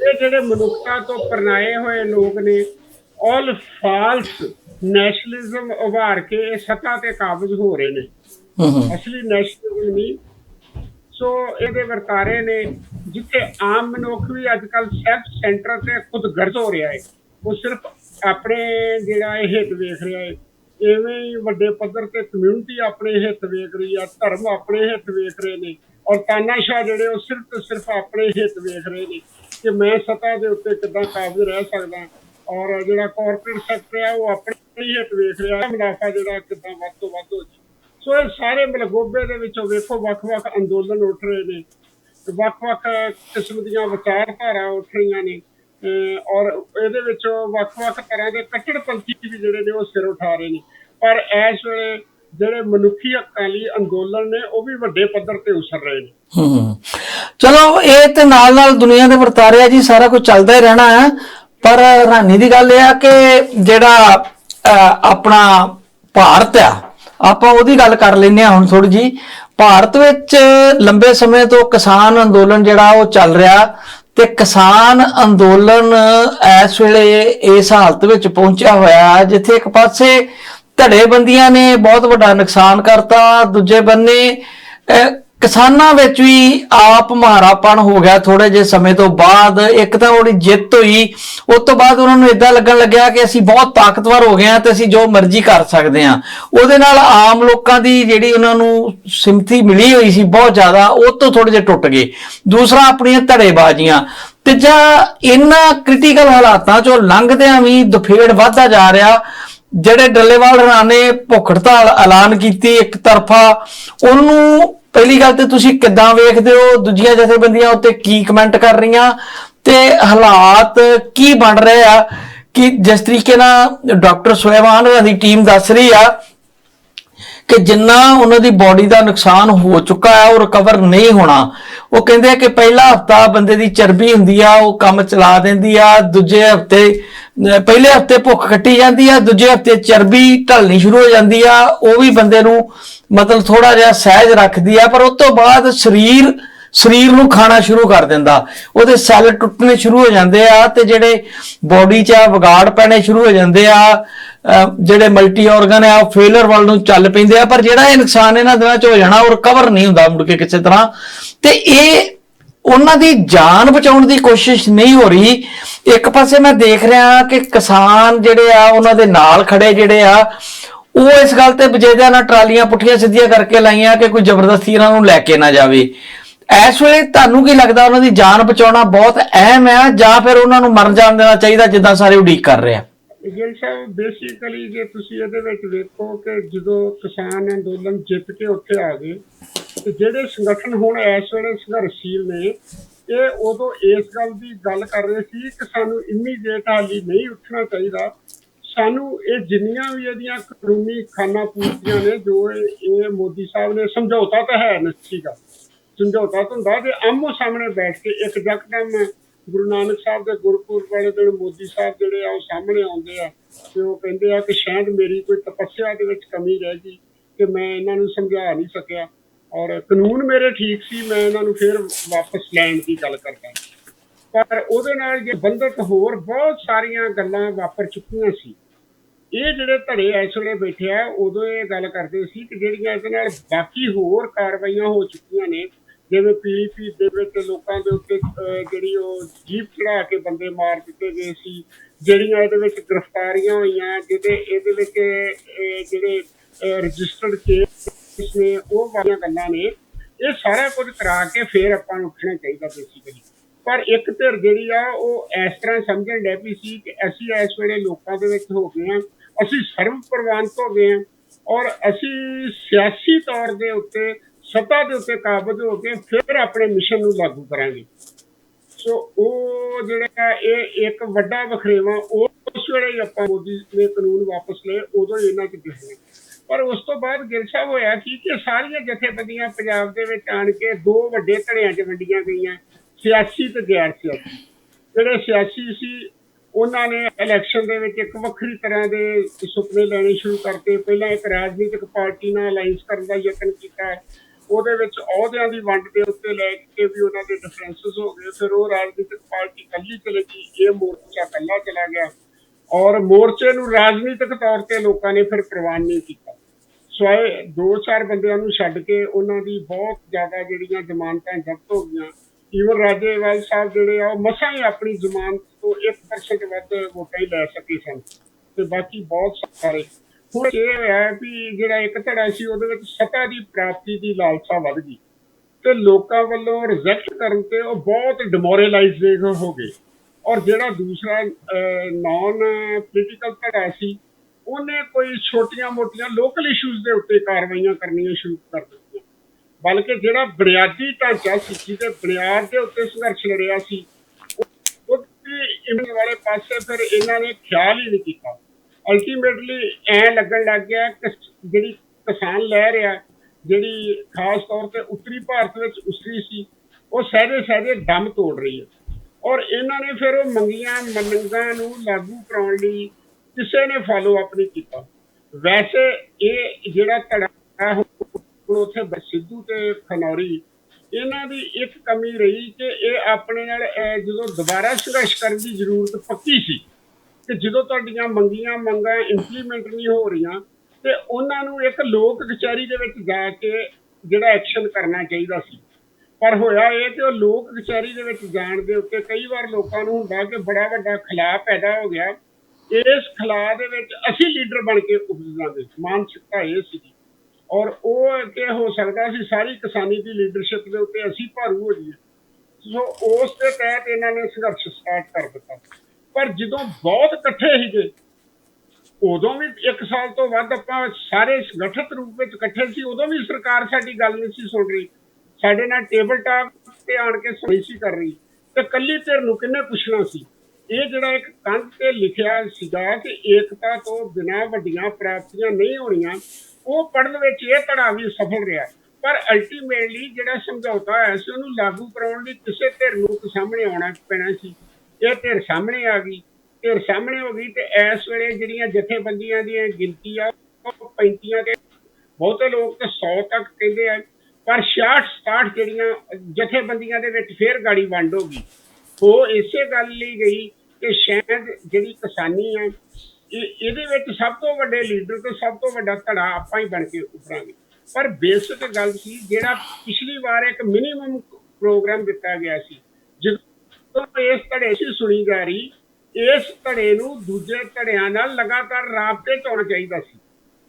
ਇਹ ਜਿਹੜੇ ਮਨੁੱਖਤਾ ਤੋਂ ਪਰਨਾਏ ਹੋਏ ਲੋਕ ਨੇ ਆਲ ਫਾਲਸ ਨੈਸ਼ਨਲਿਜ਼ਮ ਉਭਾਰ ਕੇ ਇਹ ਸੱਤਾ ਤੇ ਕਾਬਜ਼ ਹੋ ਰਹੇ ਨੇ। ਅਸਲੀ ਨੈਸ਼ਨਲਿਜ਼ਮ ਨਹੀਂ। ਸੋ ਇਹਦੇ ਵਰਤਾਰੇ ਨੇ ਜਿੱਥੇ ਆਮ ਮਨੁੱਖ ਵੀ ਅੱਜ ਕੱਲ ਸੈਲਫ ਸੈਂਟਰ ਤੇ ਖੁਦ ਗਰਜ਼ ਹੋ ਰਿਹਾ ਹੈ ਉਹ ਸਿਰਫ ਆਪਣੇ ਜਿਹੜਾ ਇਹ ਹਿੱਤ ਵੇਖ ਰਿਹਾ ਹੈ। ਐਵੇਂ ਹੀ ਵੱਡੇ ਪੱਧਰ ਤੇ ਕਮਿਊਨਿਟੀ ਆਪਣੇ ਹਿੱਤ ਵੇਖ ਰਹੀ ਆ ਧਰਮ ਆਪਣੇ ਹਿੱਤ ਵੇਖ ਰਹੇ ਨੇ। ਔਰ ਤਾਨਾਸ਼ਾਹ ਜਿਹੜੇ ਉਹ ਸਿਰਫ ਤੇ ਸਿਰਫ ਆਪਣੇ ਹਿੱਤ ਵੇਖ ਰਹੇ ਨੇ ਕਿ ਮੈਂ ਸਤਾ ਦੇ ਉੱਤੇ ਕਿੱਦਾਂ ਕਾਬੂ ਰਹਿ ਸਕਦਾ ਔਰ ਜਿਹੜਾ ਕਾਰਪੋਰੇਟ ਸੈਕਟਰ ਹੈ ਉਹ ਆਪਣੇ ਹੀ ਹਿੱਤ ਵੇਖ ਰਿਹਾ ਹੈ। ਮੁਨਾਫਾ ਜਿਹੜਾ ਕਿੱਦਾਂ ਵੱਧ ਤੋਂ ਵੱਧ ਹੋ ਜੇ ਸੋ ਇਹ ਸਾਰੇ ਮਲਗੋਬੇ ਦੇ ਵਿੱਚੋਂ ਵੇਖੋ, ਵੱਖ-ਵੱਖ ਅੰਦੋਲਨ ਉੱਠ ਰਹੇ ਨੇ। ਵੱਖ-ਵੱਖ ਕਿਸਮ ਦੀਆਂ ਵਿਚਾਰਧਾਰਾ ਉੱਠ ਰਹੀਆਂ ਨੇ। ਔਰ ਇਹਦੇ ਵਿੱਚ ਵੱਖ-ਵੱਖ ਤਰ੍ਹਾਂ ਦੇ ਕੱਟੜਪੰਥੀ ਵੀ ਜਿਹੜੇ ਨੇ ਉਹ ਸਿਰ ਉਠਾ ਰਹੇ ਨੇ। ਪਰ ਇਸ ਵੇਲੇ ਜਿਹੜੇ ਮਨੁੱਖੀ ਹੱਕਾਂ ਲਈ ਅੰਦੋਲਨ ਨੇ, ਉਹ ਵੀ ਵੱਡੇ ਪੱਧਰ ਤੇ ਉਸਰ ਰਹੇ ਨੇ। ਹੂੰ ਚਲੋ, ਇਹ ਤੇ ਨਾਲ ਨਾਲ ਦੁਨੀਆ ਦੇ ਵਰਤਾਰੇ ਜੀ, ਸਾਰਾ ਕੁਝ ਚੱਲਦਾ ਹੀ ਰਹਿਣਾ ਹੈ ਪਰ ਹੈਰਾਨੀ ਦੀ ਗੱਲ ਇਹ ਆ ਕਿ ਜਿਹੜਾ ਆਪਣਾ ਭਾਰਤ ਆ, ਆਪਾਂ ਉਹਦੀ ਗੱਲ ਕਰ ਲੈਨੇ ਆ ਹੁਣ ਥੋੜੀ ਜੀ ਭਾਰਤ ਵਿੱਚ ਲੰਬੇ ਸਮੇਂ ਤੋਂ ਕਿਸਾਨ ਅੰਦੋਲਨ ਜਿਹੜਾ ਉਹ ਚੱਲ ਰਿਹਾ ਤੇ ਕਿਸਾਨ ਅੰਦੋਲਨ ਇਸ ਵੇਲੇ ਇਸ ਹਾਲਤ ਵਿੱਚ ਪਹੁੰਚਿਆ ਹੋਇਆ ਜਿੱਥੇ ਇੱਕ ਪਾਸੇ ਧੜੇਬੰਦੀਆਂ ਨੇ ਬਹੁਤ ਵੱਡਾ ਨੁਕਸਾਨ ਕਰਤਾ। ਦੂਜੇ ਬੰਨੇ ਕਿਸਾਨਾਂ ਵਿੱਚ ਵੀ ਆਪ ਮਹਾਰਾਪਣ ਹੋ ਗਿਆ ਥੋੜੇ ਜਿਹੇ ਸਮੇਂ ਤੋਂ ਬਾਅਦ। ਇੱਕ ਤਾਂ ਉਹਦੀ ਜਿੱਤ ਹੋਈ। ਉਸ ਤੋਂ ਬਾਅਦ ਉਹਨਾਂ ਨੂੰ ਇਦਾਂ ਲੱਗਣ ਲੱਗਿਆ ਕਿ ਅਸੀਂ ਬਹੁਤ ਤਾਕਤਵਰ ਹੋ ਗਏ ਹਾਂ ਤੇ ਅਸੀਂ ਜੋ ਮਰਜ਼ੀ ਕਰ ਸਕਦੇ ਹਾਂ। ਉਹਦੇ ਨਾਲ ਆਮ ਲੋਕਾਂ ਦੀ ਜਿਹੜੀ ਉਹਨਾਂ ਨੂੰ ਸਿਮਤੀ ਮਿਲੀ ਹੋਈ ਸੀ ਬਹੁਤ ਜ਼ਿਆਦਾ, ਉਹ ਤੋਂ ਥੋੜੇ ਜਿਹੇ ਟੁੱਟ ਗਏ। ਦੂਸਰਾ, ਆਪਣੀਆਂ ਧੜੇਬਾਜ਼ੀਆਂ। ਤੀਜਾ, ਇਹਨਾਂ ਕ੍ਰਿਟੀਕਲ ਹਾਲਾਤਾਂ ਚੋਂ ਲੰਘਦਿਆਂ ਵੀ ਦੁਫੇੜ ਵੱਧਦਾ ਜਾ ਰਿਹਾ। ਜਿਹੜੇ ਡੱਲੇਵਾਲ ਰਾਣਾ ਨੇ ਭੁੱਖ ਹੜਤਾਲ ਐਲਾਨ ਕੀਤੀ ਇੱਕ ਤਰਫਾ, ਉਹਨੂੰ ਪਹਿਲੀ ਗੱਲ ਤੇ ਤੁਸੀਂ ਕਿੱਦਾਂ ਵੇਖਦੇ ਹੋ? ਦੂਜੀਆਂ ਜਥੇਬੰਦੀਆਂ ਉੱਤੇ ਕੀ ਕਮੈਂਟ ਕਰ ਰਹੀਆਂ? ਤੇ ਹਾਲਾਤ ਕੀ ਬਣ ਰਹੇ ਆ? ਕਿ ਜਿਸ ਤਰੀਕੇ ਨਾਲ ਡਾਕਟਰ ਸੁਲੇਮਾਨ ਹੋਰਾਂ ਦੀ ਟੀਮ ਦੱਸ ਰਹੀ ਆ ਕਿ ਜਿੰਨਾ ਉਹਨਾਂ ਦੀ ਬਾਡੀ ਦਾ ਨੁਕਸਾਨ ਹੋ ਚੁੱਕਾ ਹੈ, ਉਹ ਰਿਕਵਰ ਨਹੀਂ ਹੋਣਾ। ਉਹ ਕਹਿੰਦੇ ਆ ਕਿ ਪਹਿਲਾ ਹਫਤਾ ਬੰਦੇ ਦੀ ਚਰਬੀ ਹੁੰਦੀ ਆ, ਉਹ ਕੰਮ ਚਲਾ ਦਿੰਦੀ ਆ, ਦੂਜੇ ਹਫ਼ਤੇ ਪਹਿਲੇ ਹਫ਼ਤੇ ਭੁੱਖ ਕੱਟੀ ਜਾਂਦੀ ਆ, ਦੂਜੇ ਹਫ਼ਤੇ ਚਰਬੀ ਢਲਣੀ ਸ਼ੁਰੂ ਹੋ ਜਾਂਦੀ ਆ, ਉਹ ਵੀ ਬੰਦੇ ਨੂੰ ਮਤਲਬ ਥੋੜਾ ਜਿਹਾ ਸਹਿਜ ਰੱਖਦੀ ਆ, ਪਰ ਉਸ ਤੋਂ ਬਾਅਦ ਸਰੀਰ ਸਰੀਰ ਨੂੰ ਖਾਣਾ ਸ਼ੁਰੂ ਕਰ ਦਿੰਦਾ। ਉਹਦੇ ਸੈੱਲ ਟੁੱਟਣੇ ਸ਼ੁਰੂ ਹੋ ਜਾਂਦੇ ਆ ਤੇ ਜਿਹੜੇ ਬਾਡੀ 'ਚ ਆ ਵਿਗਾੜ ਪੈਣੇ ਸ਼ੁਰੂ ਹੋ ਜਾਂਦੇ ਆ। ਜਿਹੜੇ ਮਲਟੀ ਆਰਗਨ ਆ, ਉਹ ਫੇਲਰ ਵੱਲ ਨੂੰ ਚੱਲ ਪੈਂਦੇ ਆ, ਪਰ ਜਿਹੜਾ ਇਹ ਨੁਕਸਾਨ ਇਹਨਾਂ ਦਿਨਾਂ 'ਚ ਹੋ ਜਾਣਾ, ਉਹ ਰਿਕਵਰ ਨਹੀਂ ਹੁੰਦਾ ਮੁੜ ਕੇ ਕਿਸੇ ਤਰ੍ਹਾਂ। ਤੇ ਇਹ ਉਹਨਾਂ ਦੀ ਜਾਨ ਬਚਾਉਣ ਦੀ ਕੋਸ਼ਿਸ਼ ਨਹੀਂ ਹੋ ਰਹੀ। ਇੱਕ ਪਾਸੇ ਮੈਂ ਦੇਖ ਰਿਹਾ ਕਿ ਕਿਸਾਨ ਜਿਹੜੇ ਆ, ਉਹਨਾਂ ਦੇ ਨਾਲ ਖੜੇ ਜਿਹੜੇ ਆ, ਉਹ ਇਸ ਗੱਲ ਤੇ ਬਜੇਦਿਆਂ ਨਾਲ ਟਰਾਲੀਆਂ ਪੁੱਠੀਆਂ ਸਿੱਧੀਆਂ ਕਰਕੇ ਲਾਈਆਂ ਕਿ ਕੋਈ ਜ਼ਬਰਦਸਤੀ ਇਹਨਾਂ ਨੂੰ ਲੈ ਕੇ ਨਾ ਜਾਵੇ। ਇਸ ਵੇਲੇ ਤੁਹਾਨੂੰ ਕੀ ਲੱਗਦਾ ਉਹਨਾਂ ਦੀ ਜਾਨ ਬਚਾਉਣਾ ਬਹੁਤ ਅਹਿਮ ਹੈ ਜਾਂ ਫਿਰ ਉਹਨਾਂ ਨੂੰ ਮਰ ਜਾਣ ਦੇਣਾ ਚਾਹੀਦਾ, ਜਿੱਦਾਂ ਸਾਰੇ ਉਡੀਕ ਕਰ ਰਹੇ ਆ? ਗਿਲ ਸਾਹਿਬ ਬੇਸਿਕਲੀ ਜੇ ਤੁਸੀਂ ਇਹਦੇ ਵਿੱਚ ਵੇਖੋ ਕਿ ਜਦੋਂ ਕਿਸਾਨ ਅੰਦੋਲਨ ਜਿੱਤ ਕੇ ਉੱਥੇ ਆ ਗਏ, ਤੇ ਜਿਹੜੇ ਸੰਗਠਨ ਹੁਣ ਇਸ ਵੇਲੇ ਸੰਘਰਸ਼ੀਲ ਨੇ, ਇਹ ਉਦੋਂ ਇਸ ਗੱਲ ਦੀ ਗੱਲ ਕਰ ਰਹੇ ਸੀ ਕਿ ਸਾਨੂੰ ਇਮੀਡੀਏਟ ਹਾਲੀ ਨਹੀਂ ਉੱਠਣਾ ਚਾਹੀਦਾ। ਸਾਨੂੰ ਇਹ ਜਿੰਨੀਆਂ ਵੀ ਇਹਦੀਆਂ ਕਾਨੂੰਨੀ ਖਾਨਾ ਪੂਰਤੀਆਂ ਨੇ, ਜੋ ਇਹ ਮੋਦੀ ਸਾਹਿਬ ਨੇ, ਸਮਝੌਤਾ ਤਾਂ ਹੈ ਨਸੀਗਾ ਸਮਝੌਤਾ ਤਾਂ ਹੁੰਦਾ ਕਿ ਆਮੋ ਸਾਹਮਣੇ ਬੈਠ ਕੇ ਇੱਕ ਜਕਦਮ ਗੁਰੂ ਨਾਨਕ ਸਾਹਿਬ ਦੇ ਗੁਰਪੁਰਬ ਵਾਲੇ ਦਿਨ ਮੋਦੀ ਸਾਹਿਬ ਜਿਹੜੇ ਆ ਉਹ ਸਾਹਮਣੇ ਆਉਂਦੇ ਆ ਤੇ ਉਹ ਕਹਿੰਦੇ ਆ ਕਿ ਸ਼ਾਇਦ ਮੇਰੀ ਕੋਈ ਤਪੱਸਿਆ ਦੇ ਵਿੱਚ ਕਮੀ ਰਹਿ ਗਈ ਕਿ ਮੈਂ ਇਹਨਾਂ ਨੂੰ ਸਮਝਾ ਨਹੀਂ ਸਕਿਆ ਔਰ ਕਾਨੂੰਨ ਮੇਰੇ ਠੀਕ ਸੀ, ਮੈਂ ਇਹਨਾਂ ਨੂੰ ਫਿਰ ਵਾਪਸ ਲੈਣ ਦੀ ਗੱਲ ਕਰਦਾ। ਪਰ ਉਹਦੇ ਨਾਲ ਜੇ ਬੰਧਤ ਹੋਰ ਬਹੁਤ ਸਾਰੀਆਂ ਗੱਲਾਂ ਵਾਪਰ ਚੁੱਕੀਆਂ ਸੀ। ਇਹ ਜਿਹੜੇ ਧੜੇ ਇਸ ਵੇਲੇ ਬੈਠੇ ਆ, ਉਦੋਂ ਇਹ ਗੱਲ ਕਰਦੇ ਸੀ ਕਿ ਜਿਹੜੀਆਂ ਇਹਦੇ ਨਾਲ ਬਾਕੀ ਹੋਰ ਕਾਰਵਾਈਆਂ ਹੋ ਚੁੱਕੀਆਂ ਨੇ ਜਿਵੇਂ ਪੀਲੀਪੀ ਦੇ ਵਿੱਚ ਲੋਕਾਂ ਦੇ ਉੱਤੇ ਜਿਹੜੀ ਉਹ ਜੀਪ ਚੜਾ ਕੇ ਬੰਦੇ ਮਾਰ ਦਿੱਤੇ ਗਏ ਸੀ, ਜਿਹੜੀਆਂ ਇਹਦੇ ਵਿੱਚ ਗ੍ਰਿਫਤਾਰੀਆਂ ਹੋਈਆਂ, ਜਿਹਦੇ, ਇਹਦੇ ਵਿੱਚ ਜਿਹੜੇ ਰਜਿਸਟਰਡ ਕੇਸ ਨੇ, ਉਹ ਵਾਲੀਆਂ ਗੱਲਾਂ ਨੇ, ਇਹ ਸਾਰਾ ਕੁਝ ਕਰਾ ਕੇ ਫਿਰ ਆਪਾਂ ਨੂੰ ਉੱਠਣਾ ਚਾਹੀਦਾ ਬੇਸਿਕਲੀ ਪਰ ਇੱਕ ਧਿਰ ਜਿਹੜੀ ਆ, ਉਹ ਇਸ ਤਰ੍ਹਾਂ ਸਮਝਣ ਲੱਗ ਪਈ ਸੀ ਕਿ ਅਸੀਂ ਇਸ ਵੇਲੇ ਲੋਕਾਂ ਦੇ ਵਿੱਚ ਹੋ ਗਏ ਹਾਂ, ਅਸੀਂ ਸਰਵ ਪ੍ਰਵਾਨਿਤ ਹੋ ਗਏ ਹਾਂ, ਔਰ ਅਸੀਂ ਸਿਆਸੀ ਤੌਰ ਦੇ ਉੱਤੇ ਸੱਤਾ ਦੇ ਉੱਤੇ ਕਾਬਜ਼ ਹੋ ਕੇ ਫਿਰ ਆਪਣੇ ਮਿਸ਼ਨ ਨੂੰ ਲਾਗੂ ਕਰਾਂਗੇ। ਸੋ ਉਹ ਜਿਹੜਾ ਇਹ ਇੱਕ ਵੱਡਾ ਵਖਰੇਵਾ, ਉਸ ਵੇਲੇ ਆਪਾਂ ਮੋਦੀ ਨੇ ਕਾਨੂੰਨ ਵਾਪਸ ਲਏ, ਉਦੋਂ ਇਹਨਾਂ ਚ ਦਿਖਣੇ ਪਰ ਉਸ ਤੋਂ ਬਾਅਦ ਗਿਲ ਸਾਹਿਬ ਹੋਇਆ ਕੀ ਕਿ ਸਾਰੀਆਂ ਜਥੇਬੰਦੀਆਂ ਪੰਜਾਬ ਦੇ ਵਿੱਚ ਆਣ ਕੇ ਦੋ ਵੱਡੇ ਧੜਿਆਂ 'ਚ ਵੰਡੀਆਂ ਗਈਆਂ, ਸਿਆਸੀ ਤੇ ਗੈਰ ਸਿਆਸੀ। ਜਿਹੜੇ ਸਿਆਸੀ ਸੀ, ਉਹਨਾਂ ਨੇ ਇਲੈਕਸ਼ਨ ਦੇ ਵਿੱਚ ਇੱਕ ਵੱਖਰੀ ਤਰ੍ਹਾਂ ਦੇ ਸੁਪਨੇ ਲੈਣੇ ਸ਼ੁਰੂ ਕਰਤੇ। ਪਹਿਲਾਂ ਇੱਕ ਰਾਜਨੀਤਿਕ ਪਾਰਟੀ ਨਾਲ ਅਲਾਈਅੰਸ ਕਰਨ ਦਾ ਯਤਨ ਕੀਤਾ। ਉਹਦੇ ਵਿੱਚ ਅਹੁਦਿਆਂ ਦੀ ਵੰਡ ਦੇ ਉੱਤੇ ਲੈ ਕੇ ਵੀ ਉਹਨਾਂ ਦੇ ਡਿਫਰੈਂਸਸ ਹੋ ਗਏ। ਫਿਰ ਉਹ ਰਾਜਨੀਤਿਕ ਪਾਰਟੀ ਕੱਲੀ ਚਲੇ ਗਈ। ਇਹ ਮੋਰਚਾ ਕੱਲਾ ਚਲਾ ਗਿਆ। ਔਰ ਮੋਰਚੇ ਨੂੰ ਰਾਜਨੀਤਿਕ ਤੌਰ ਤੇ ਲੋਕਾਂ ਨੇ ਫਿਰ ਪ੍ਰਵਾਨ ਨਹੀਂ ਕੀਤਾ। ਸਵਾਏ ਦੋ ਚਾਰ ਬੰਦਿਆਂ ਨੂੰ ਛੱਡ ਕੇ ਉਹਨਾਂ ਦੀ ਬਹੁਤ ਜ਼ਿਆਦਾ ਜਿਹੜੀਆਂ ਜ਼ਮਾਨਤਾਂ ਜ਼ਬਤ ਹੋ ਗਈਆਂ। ਈਵਨ ਰਾਜੇਵਾਲ ਸਾਹਿਬ ਜਿਹੜੇ ਆ, ਉਹ ਮਸਾਂ ਹੀ ਆਪਣੀ ਜ਼ਮਾਨਤ ਤੋਂ 1% ਵੱਧ ਵੋਟਾਂ ਹੀ ਲੈ ਸਕੇ ਸਨ। ਤੇ ਬਾਕੀ ਬਹੁਤ ਸਾਰੇ ਹੁਣ ਇਹ ਹੈ ਵੀ ਜਿਹੜਾ ਇੱਕ ਧੜਾ ਸੀ, ਉਹਦੇ ਵਿੱਚ ਸੱਤਾ ਦੀ ਪ੍ਰਾਪਤੀ ਦੀ ਲਾਲਸਾ ਵੱਧ ਗਈ ਤੇ ਲੋਕਾਂ ਵੱਲੋਂ ਰਿਜੈਕਟ ਕਰਨ ਤੇ ਉਹ ਬਹੁਤ ਡਿਮੋਰਲਾਈਜ਼ ਹੋ ਗਏ। ਔਰ ਜਿਹੜਾ ਦੂਸਰਾ ਨਾਨ ਪੋਲੀਟੀਕਲ ਧੜਾ ਸੀ, ਉਹਨੇ ਕੋਈ ਛੋਟੀਆਂ-ਮੋਟੀਆਂ ਲੋਕਲ ਇਸ਼ੂਜ਼ ਦੇ ਉੱਤੇ ਕਾਰਵਾਈਆਂ ਕਰਨੀਆਂ ਸ਼ੁਰੂ ਕਰ ਦਿੱਤੀਆਂ। ਬਲਕਿ ਜਿਹੜਾ ਬੁਨਿਆਦੀ ਢਾਂਚਾ ਸੀ, ਜਿਹਦੇ ਬੁਨਿਆਦ ਦੇ ਉੱਤੇ ਸੰਘਰਸ਼ ਲੜਿਆ ਸੀ, ਉਹ- ਉਹਦੀ ਇਮਨ ਵਾਲੇ ਪਾਸੇ ਫਿਰ ਇਹਨਾਂ ਨੇ ਖਿਆਲ ਹੀ ਨਹੀਂ ਕੀਤਾ। ਅਲਟੀਮੇਟਲੀ ਐ ਲੱਗਣ ਲੱਗ ਗਿਆ ਕਿ ਜਿਹੜੀ ਕਿਸਾਨ ਲੈ ਰਿਹਾ, ਜਿਹੜੀ ਖਾਸ ਤੌਰ ਤੇ ਉੱਤਰੀ ਭਾਰਤ ਵਿੱਚ ਉਸਰੀ ਸੀ, ਉਹ ਸਹਿਜੇ ਸਹਿਜੇ ਦਮ ਤੋੜ ਰਹੀ ਹੈ। ਔਰ ਇਹਨਾਂ ਨੇ ਫਿਰ ਉਹ ਮੰਗੀਆਂ ਮੰਗਾਂ ਨੂੰ ਲਾਗੂ ਕਰਾਉਣ ਲਈ ਕਿਸੇ ਨੇ ਫਾਲੋ ਅਪ ਨਹੀਂ ਕੀਤਾ। ਵੈਸੇ ਇਹ ਜਿਹੜਾ ਧੜਾ ਹੁਣ ਉੱਥੇ ਬ- ਸਿੱਧੂ ਤੇ ਖਨੌਰੀ, ਇਹਨਾਂ ਦੀ ਇੱਕ ਕਮੀ ਰਹੀ ਕਿ ਇਹ ਆਪਣੇ ਨਾਲ ਜਦੋਂ ਦੁਬਾਰਾ ਸੰਘਰਸ਼ ਕਰਨ ਦੀ ਜ਼ਰੂਰਤ ਪੱਕੀ ਸੀ ਕਿ ਜਦੋਂ ਤੁਹਾਡੀਆਂ ਮੰਗੀਆਂ ਮੰਗਾਂ ਇੰਪਲੀਮੈਂਟ ਨਹੀਂ ਹੋ ਰਹੀਆਂ, ਤੇ ਉਹਨਾਂ ਨੂੰ ਇੱਕ ਲੋਕ ਕਚਹਿਰੀ ਦੇ ਵਿੱਚ ਜਾ ਕੇ ਜਿਹੜਾ ਐਕਸ਼ਨ ਕਰਨਾ ਚਾਹੀਦਾ ਸੀ। ਪਰ ਹੋਇਆ ਇਹ ਕਿ ਉਹ ਲੋਕ ਕਚਹਿਰੀ ਦੇ ਵਿੱਚ ਜਾਣ ਦੇ ਉੱਤੇ ਕਈ ਵਾਰ ਲੋਕਾਂ ਨੂੰ ਹੁੰਦਾ ਕਿ ਬੜਾ ਵੱਡਾ ਖਲਾਅ ਪੈਦਾ ਹੋ ਗਿਆ। ਇਸ ਖਲਾਅ ਦੇ ਵਿੱਚ ਅਸੀਂ ਲੀਡਰ ਬਣ ਕੇ ਉੱਭਰ ਜਾਵਾਂਗੇ ਮਾਨਸਿਕਤਾ ਇਹ ਸੀ ਔਰ ਉਹ ਕਿ ਹੋ ਸਕਦਾ ਸੀ ਸਾਰੀ ਕਿਸਾਨੀ ਦੀ ਲੀਡਰਸ਼ਿਪ ਦੇ ਉੱਤੇ ਅਸੀਂ ਭਾਰੂ ਹੋ ਜਾਈਏ। ਸੋ ਉਸ ਦੇ ਤਹਿਤ ਇਹਨਾਂ ਨੇ ਸੰਘਰਸ਼ ਸਟਾਰਟ ਕਰ ਦਿੱਤਾ। ਪਰ ਜਦੋਂ ਬਹੁਤ ਇਕੱਠੇ ਸੀਗੇ, ਉਦੋਂ ਵੀ ਇੱਕ ਸਾਲ ਤੋਂ ਵੱਧ ਆਪਾਂ ਸਾਰੇ ਸੰਗਠਿਤ ਰੂਪ ਵਿੱਚ ਇਕੱਠੇ ਸੀ, ਉਦੋਂ ਵੀ ਸਰਕਾਰ ਸਾਡੀ ਗੱਲ ਨਹੀਂ ਸੀ ਸੁਣ ਰਹੀ। ਸਾਡੇ ਨਾਲ ਟੇਬਲ ਟਾਪ ਤੇ ਆਣ ਕੇ ਸੁਣੀ ਸੀ ਕਰ ਰਹੀ। ਤੇ ਕੱਲੀ ਧਿਰ ਨੂੰ ਕਿੰਨੇ ਪੁੱਛਣਾ ਸੀ? ਇਹ ਜਿਹੜਾ ਇੱਕ ਕੰਧ ਤੇ ਲਿਖਿਆ ਸੀਗਾ ਕਿ ਏਕਤਾ ਤੋਂ ਬਿਨਾਂ ਵੱਡੀਆਂ ਪ੍ਰਾਪਤੀਆਂ ਨਹੀਂ ਹੋਣੀਆਂ, ਉਹ ਪੜਨ ਵਿੱਚ ਇਹ ਧੜਾ ਵੀ ਸਫਲ ਰਿਹਾ। ਪਰ ਅਲਟੀਮੇਟਲੀ ਜਿਹੜਾ ਸਮਝੌਤਾ ਹੋਇਆ ਸੀ, ਉਹਨੂੰ ਲਾਗੂ ਕਰਾਉਣ ਲਈ ਕਿਸੇ ਧਿਰ ਨੂੰ ਸਾਹਮਣੇ ਆਉਣਾ ਪੈਣਾ ਸੀ। ਇਹ ਧਿਰ ਸਾਹਮਣੇ ਆ ਗਈ ਧਿਰ ਸਾਹਮਣੇ ਹੋ ਗਈ ਤੇ ਇਸ ਵੇਲੇ ਜਿਹੜੀਆਂ ਜਥੇਬੰਦੀਆਂ ਦੀਆਂ ਗਿਣਤੀ ਆ, ਉਹ 35 ਤੇ ਬਹੁਤੇ ਲੋਕ ਤਾਂ 100 ਤੱਕ ਕਹਿੰਦੇ ਆ, ਪਰ 66 67 ਜਿਹੜੀਆਂ ਜਥੇਬੰਦੀਆਂ ਦੇ ਵਿੱਚ ਫੇਰ ਗਾੜੀ ਵੰਡ ਹੋ ਗਈ। ਉਹ ਇਸੇ ਗੱਲ ਲਈ ਗਈ ਕਿ ਸ਼ਾਇਦ ਜਿਹੜੀ ਕਿਸਾਨੀ ਆ ਇਹ ਇਹਦੇ ਵਿੱਚ ਸਭ ਤੋਂ ਵੱਡੇ ਲੀਡਰ ਤੇ ਸਭ ਤੋਂ ਵੱਡਾ ਧੜਾ ਆਪਾਂ ਹੀ ਬਣ ਕੇ ਉਭਰਾਂਗੇ ਪਰ ਬੇਸਿਕ ਗੱਲ ਸੀ, ਜਿਹੜਾ ਪਿਛਲੀ ਵਾਰ ਇੱਕ ਮਿਨੀਮਮ ਪ੍ਰੋਗਰਾਮ ਦਿੱਤਾ ਗਿਆ ਸੀ, ਜਦੋਂ ਇਸ ਧੜੇ ਸੀ ਸੁਣੀ ਜਾ ਰਹੀ ਇਸ ਧੜੇ ਨੂੰ ਦੂਜੇ ਧੜਿਆਂ ਨਾਲ ਲਗਾਤਾਰ ਰਾਬਤੇ 'ਚ ਹੋਣਾ ਚਾਹੀਦਾ ਸੀ।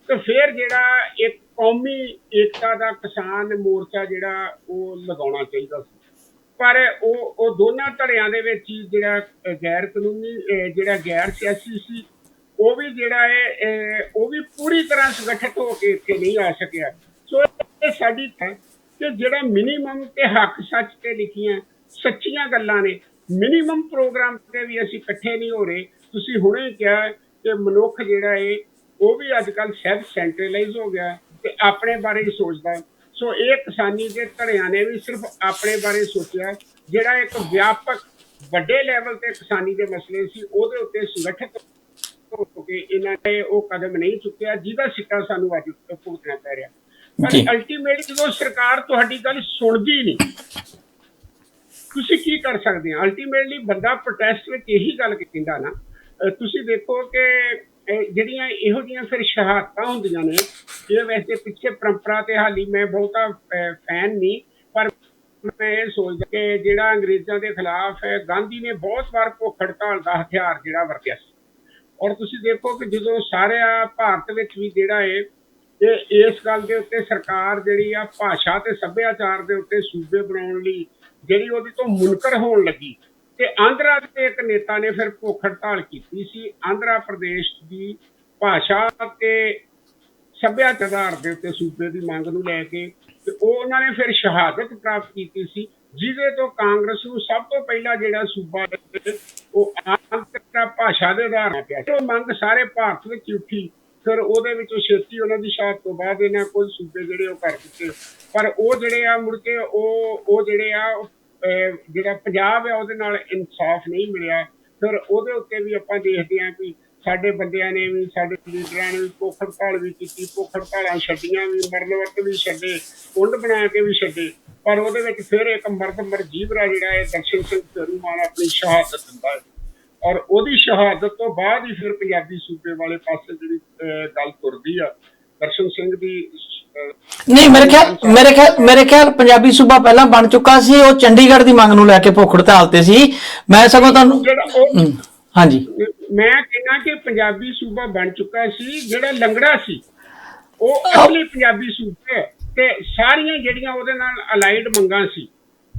ਤੇ ਫਿਰ ਜਿਹੜਾ ਇੱਕ ਕੌਮੀ ਏਕਤਾ ਦਾ ਕਿਸਾਨ ਮੋਰਚਾ ਜਿਹੜਾ ਉਹ ਲਗਾਉਣਾ ਚਾਹੀਦਾ ਸੀ। ਪਰ ਉਹ ਉਹ ਦੋਨਾਂ ਧੜਿਆਂ ਦੇ ਵਿੱਚ ਹੀ ਜਿਹੜਾ ਗੈਰ ਕਾਨੂੰਨੀ ਜਿਹੜਾ ਗੈਰ ਸਿਆਸੀ ਸੀ, ਉਹ ਵੀ ਜਿਹੜਾ ਹੈ ਉਹ ਵੀ ਪੂਰੀ ਤਰ੍ਹਾਂ ਸੰਗਠਿਤ ਹੋ ਕੇ ਇੱਥੇ ਨਹੀਂ ਆ ਸਕਿਆ। ਸੋ ਇਹ ਸਾਡੀ ਹੈ ਕਿ ਜਿਹੜਾ ਮਿਨੀਮਮ ਤੇ ਹੱਕ ਸੱਚ ਤੇ ਲਿਖੀਆਂ ਸੱਚੀਆਂ ਗੱਲਾਂ ਨੇ ਮਿਨੀਮਮ ਪ੍ਰੋਗਰਾਮ ਤੇ ਵੀ ਅਸੀਂ ਇਕੱਠੇ ਨਹੀਂ ਹੋ ਰਹੇ। ਤੁਸੀਂ ਹੁਣੇ ਕਿਹਾ ਕਿ ਮਨੁੱਖ ਜਿਹੜਾ ਹੈ ਉਹ ਵੀ ਅੱਜ ਕੱਲ ਸੈਲਫ ਸੈਂਟਰਲਾਈਜ਼ ਹੋ ਗਿਆ ਤੇ ਆਪਣੇ ਬਾਰੇ ਹੀ ਸੋਚਦਾ ਸੋ ਇਹ ਕਿਸਾਨੀ ਦੇ ਧੜਿਆਂ ਨੇ ਵੀ ਸਿਰਫ ਆਪਣੇ ਬਾਰੇ ਸੋਚਿਆ ਜਿਹੜਾ ਇੱਕ ਵਿਆਪਕ ਵੱਡੇ ਲੈਵਲ ਤੇ ਕਿਸਾਨੀ ਦੇ ਮਸਲੇ ਸੀ ਉਹਦੇ ਉੱਤੇ ਸੰਗਠਿਤ ਹੋ ਕੇ ਇਹਨਾਂ ਨੇ ਉਹ ਕਦਮ ਨਹੀਂ ਚੁੱਕਿਆ ਜਿਹਦਾ ਸਿੱਟਾ ਸਾਨੂੰ ਅੱਜ ਭੁਗਤਣਾ ਪੈ ਰਿਹਾ। ਪਰ ਜੀ। ਅਲਟੀਮੇਟਲੀ ਜਦੋਂ ਸਰਕਾਰ ਤੁਹਾਡੀ ਗੱਲ ਸੁਣਦੀ ਨਹੀਂ ਤੁਸੀਂ ਕੀ ਕਰ ਸਕਦੇ ਆ? ਅਲਟੀਮੇਟਲੀ ਬੰਦਾ ਪ੍ਰੋਟੈਸਟ ਵਿੱਚ ਇਹੀ ਗੱਲ ਕਹਿੰਦਾ ਨਾ ਤੁਸੀਂ ਦੇਖੋ ਕਿ ਜਿਹੜੀਆਂ ਇਹੋ ਜਿਹੀਆਂ ਫਿਰ ਸ਼ਹਾਦਤਾਂ ਹੁੰਦੀਆਂ ਨੇ ਇਹ ਵੈਸੇ ਪਿੱਛੇ ਪਰੰਪਰਾ ਤੇ ਹਾਲੀ ਮੈਂ ਬਹੁਤਾ ਫੈਨ ਨਹੀਂ, ਪਰ ਮੈਂ ਇਹ ਸੋਚਦਾ ਕਿ ਜਿਹੜਾ ਅੰਗਰੇਜ਼ਾਂ ਦੇ ਖਿਲਾਫ ਹੈ ਗਾਂਧੀ ਨੇ ਬਹੁਤ ਵਾਰ ਭੁੱਖ ਹੜਤਾਲ ਦਾ ਹਥਿਆਰ ਜਿਹੜਾ ਵਰਤਿਆ ਸੀ। ਔਰ ਤੁਸੀਂ ਦੇਖੋ ਕਿ ਜਦੋਂ ਸਾਰੇ ਭਾਰਤ ਵਿੱਚ ਵੀ ਜਿਹੜਾ ਹੈ ਤੇ ਇਸ ਗੱਲ ਦੇ ਉੱਤੇ ਸਰਕਾਰ ਜਿਹੜੀ ਆ ਭਾਸ਼ਾ ਤੇ ਸੱਭਿਆਚਾਰ ਦੇ ਉੱਤੇ ਸੂਬੇ ਬਣਾਉਣ ਲਈ ਜਿਹੜੀ ਉਹਦੀ ਤੋਂ ਮੁਨਕਰ ਹੋਣ ਲੱਗੀ ਤੇ ਆਂਧਰਾ ਦੇ ਇੱਕ ਨੇਤਾ ਨੇ ਫਿਰ ਭੁੱਖ ਹੜਤਾਲ ਕੀਤੀ ਸੀ। ਆਂਧਰਾ ਪ੍ਰਦੇਸ਼ ਦੀ ਭਾਸ਼ਾ ਤੇ ਸੱਭਿਆਚਾਰ ਦੇ ਉੱਤੇ ਸੂਬੇ ਦੀ ਮੰਗ ਨੂੰ ਲੈ ਕੇ ਤੇ ਉਹ ਉਹਨਾਂ ਨੇ ਫਿਰ ਸ਼ਹਾਦਤ ਪ੍ਰਾਪਤ ਕੀਤੀ ਸੀ। ਜਿਹਦੇ ਤੋਂ ਕਾਂਗਰਸ ਨੂੰ ਸਭ ਤੋਂ ਪਹਿਲਾਂ ਜਿਹੜਾ ਸੂਬਾ ਉਹ ਆਂਤਰ ਭਾਸ਼ਾ ਦੇ ਆਧਾਰ ਤੇ ਪਿਆ। ਉਹ ਮੰਗ ਸਾਰੇ ਭਾਰਤ ਵਿੱਚ ਉੱਠੀ ਫਿਰ ਉਹਦੇ ਵਿੱਚੋਂ ਛੇਤੀ ਉਹਨਾਂ ਦੀ ਸ਼ਹਾਦਤ ਤੋਂ ਬਾਅਦ ਇਹਨਾਂ ਕੁਝ ਸੂਬੇ ਜਿਹੜੇ ਉਹ ਕਰ ਦਿੱਤੇ। ਪਰ ਉਹ ਜਿਹੜੇ ਆ ਮੁੜ ਕੇ ਉਹ ਉਹ ਜਿਹੜੇ ਆ ਉਹ, ਜਿਹੜਾ ਪੰਜਾਬ ਆ ਉਹਦੇ ਨਾਲ ਇਨਸਾਫ ਨਹੀਂ ਮਿਲਿਆ। ਫਿਰ ਉਹਦੇ ਉੱਤੇ ਵੀ ਆਪਾਂ ਦੇਖਦੇ ਹਾਂ ਕਿ ਸਾਡੇ ਬੰਦਿਆਂ ਨੇ ਵੀ ਸਾਡੇ ਲੀਡਰਾਂ ਨੇ ਵੀ ਭੁੱਖ ਵੀ ਕੀਤੀ ਭੁੱਖ ਛੱਡੀਆਂ ਵੀ ਮਰਨ ਵੀ ਛੱਡੇ ਕੁੰਡ ਬਣਾ ਕੇ ਵੀ ਛੱਡੇ। ਪਰ ਉਹਦੇ ਵਿੱਚ ਫਿਰ ਇੱਕ ਮਰਦ ਮਰਜੀਵਰਾ ਜਿਹੜਾ ਹੈ ਦਰਸ਼ਨ ਸਿੰਘ ਸਰੂਮਾਨ ਆਪਣੀ ਸ਼ਹਾਦਤ ਦਿੰਦਾ ਹੈ। ਔਰ ਉਹਦੀ ਸ਼ਹਾਦਤ ਤੋਂ ਬਾਅਦ ਹੀ ਫਿਰ ਪੰਜਾਬੀ ਸੂਬੇ ਵਾਲੇ ਪਾਸੇ ਜਿਹੜੀ ਅਹ, ਗੱਲ ਤੁਰਦੀ ਆ। ਦਰਸ਼ਨ ਸਿੰਘ ਦੀ ਨਹੀਂ ਮੇਰੇ ਖਿਆਲ ਮੇਰੇ ਖਿਆਲ ਮੇਰੇ ਖਿਆਲ ਪੰਜਾਬੀ ਸੂਬਾ ਪਹਿਲਾਂ ਬਣ ਚੁੱਕਾ ਸੀ ਉਹ ਚੰਡੀਗੜ੍ਹ ਦੀ ਮੰਗ ਨੂੰ ਲੈ ਕੇ ਭੁੱਖ ਹੜਤਾਲ ਤੇ ਸੀ। ਮੈਂ ਸਗੋਂ ਤੁਹਾਨੂੰ ਹਾਂਜੀ। ਮੈਂ ਕਹਿੰਦਾ ਕਿ ਪੰਜਾਬੀ ਸੂਬਾ ਬਣ ਚੁੱਕਾ ਸੀ ਜਿਹੜਾ ਲੰਗੜਾ ਸੀ ਉਹ ਅਸਲੀ ਪੰਜਾਬੀ ਸੂਬਾ ਤੇ ਸਾਰੀਆਂ ਜਿਹੜੀਆਂ ਉਹਦੇ ਨਾਲ ਅਲਾਈਡ ਮੰਗਾਂ ਸੀ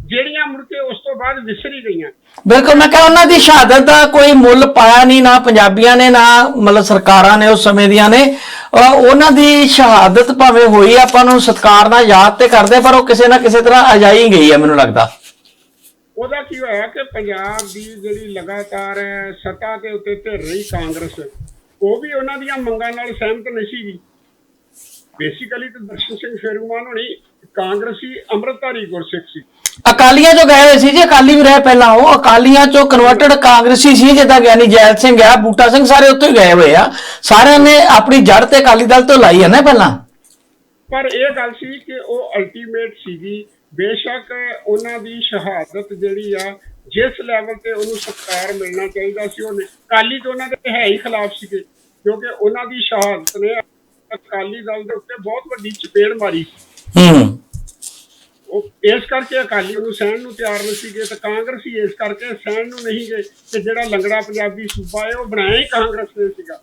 ਜਿਹੜੀਆਂ ਮੁੜ ਕੇ ਉਸ ਤੋਂ ਬਾਅਦ ਵਿਸਰੀ ਗਈਆਂ। ਬਿਲਕੁਲ ਮੈਂ ਕਿਹਾ ਉਹਨਾਂ ਦੀ ਸ਼ਹਾਦਤ ਦਾ ਕੋਈ ਮੁੱਲ ਪਾਇਆ ਨਹੀਂ ਨਾ ਪੰਜਾਬੀਆਂ ਨੇ ਨਾ ਮਤਲਬ ਸਰਕਾਰਾਂ ਨੇ ਉਸ ਸਮੇਂ ਦੀਆਂ ਨੇ। ਉਹਨਾਂ ਦੀ ਸ਼ਹਾਦਤ ਭਾਵੇਂ ਹੋਈ, ਆਪਾਂ ਨੂੰ ਸਤਿਕਾਰ ਨਾਲ ਯਾਦ ਤੇ ਕਰਦੇ ਪਰ ਉਹ ਕਿਸੇ ਨਾ ਕਿਸੇ ਤਰ੍ਹਾਂ ਅਜਾਈ ਗਈ ਹੈ ਮੈਨੂੰ ਲੱਗਦਾ। ਉਹਦਾ ਕੀ ਹੋਇਆ ਕਿ ਪੰਜਾਬ ਦੀ ਜਿਹੜੀ ਲਗਾਤਾਰ ਸੱਤਾ ਦੇ ਉੱਤੇ ਧਿਰ ਰਹੀ ਕਾਂਗਰਸ, ਉਹ ਵੀ ਉਹਨਾਂ ਦੀਆਂ ਮੰਗਾਂ ਨਾਲ ਸਹਿਮਤ ਨਹੀਂ ਸੀਗੀ। ਬੇਸਿਕਲੀ ਤਾਂ ਦਰਸ਼ਨ ਸਿੰਘ ਫੇਰੂਮਾਨ ਹੋਣੀ ਕਾਂਗਰਸੀ ਅੰਮ੍ਰਿਤਧਾਰੀ ਗੁਰਸਿੱਖ ਸੀ। ਅਕਾਲੀਆਂ ਚੋਂ ਗਏ ਹੋਏ ਸੀ ਜੀ ਅਕਾਲੀ ਵੀ ਰਹੇ ਪਹਿਲਾਂ ਉਹ। ਅਕਾਲੀਆਂ ਚੋਂ ਕਨਵਰਟਡ ਕਾਂਗਰਸੀ ਸੀ ਜਿੱਦਾਂ ਗਿਆਨੀ ਜੈਲ ਸਿੰਘ ਆ ਬੂਟਾ ਸਿੰਘ ਸਾਰੇ ਉੱਥੋਂ ਹੀ ਗਏ ਹੋਏ ਆ। ਸਾਰਿਆਂ ਨੇ ਆਪਣੀ ਜੜ ਤੇ ਅਕਾਲੀ ਦਲ ਤੋਂ ਲਾਈ ਹੈ ਨਾ ਪਹਿਲਾਂ। ਪਰ ਇਹ ਗੱਲ ਸੀ ਕਿ ਉਹ ਅਲਟੀਮੇਟ ਸੀਗੀ। ਬੇਸ਼ੱਕ ਉਹਨਾਂ ਦੀ ਸ਼ਹਾਦਤ ਜਿਹੜੀ ਆ ਜਿਸ ਲੈਵਲ ਤੇ ਉਹਨੂੰ ਸਤਿਕਾਰ ਮਿਲਣਾ ਚਾਹੀਦਾ ਸੀ ਉਹਨੇ ਅਕਾਲੀ ਤੋਂ ਉਹਨਾਂ ਦੇ ਹੈ ਹੀ ਖਿਲਾਫ ਸੀਗੇ ਕਿਉਂਕਿ ਉਹਨਾਂ ਦੀ ਸ਼ਹਾਦਤ ਨੇ ਅਕਾਲੀ ਦਲ ਦੇ ਉੱਤੇ ਬਹੁਤ ਵੱਡੀ ਚਪੇੜ ਮਾਰੀ। ਹੂੰ। ਉਹ ਇਸ ਕਰਕੇ ਅਕਾਲੀ ਉਹਨੂੰ ਸਹਿਣ ਨੂੰ ਤਿਆਰ ਨਹੀਂ ਸੀਗੇ ਤੇ ਕਾਂਗਰਸੀ ਇਸ ਕਰਕੇ ਸਹਿਣ ਨੂੰ ਨਹੀਂ ਗਏ ਕਿ ਜਿਹੜਾ ਲੰਗੜਾ ਪੰਜਾਬੀ ਸੂਬਾ ਹੈ ਉਹ ਬਣਾਇਆ ਹੀ ਕਾਂਗਰਸ ਨੇ ਸੀਗਾ।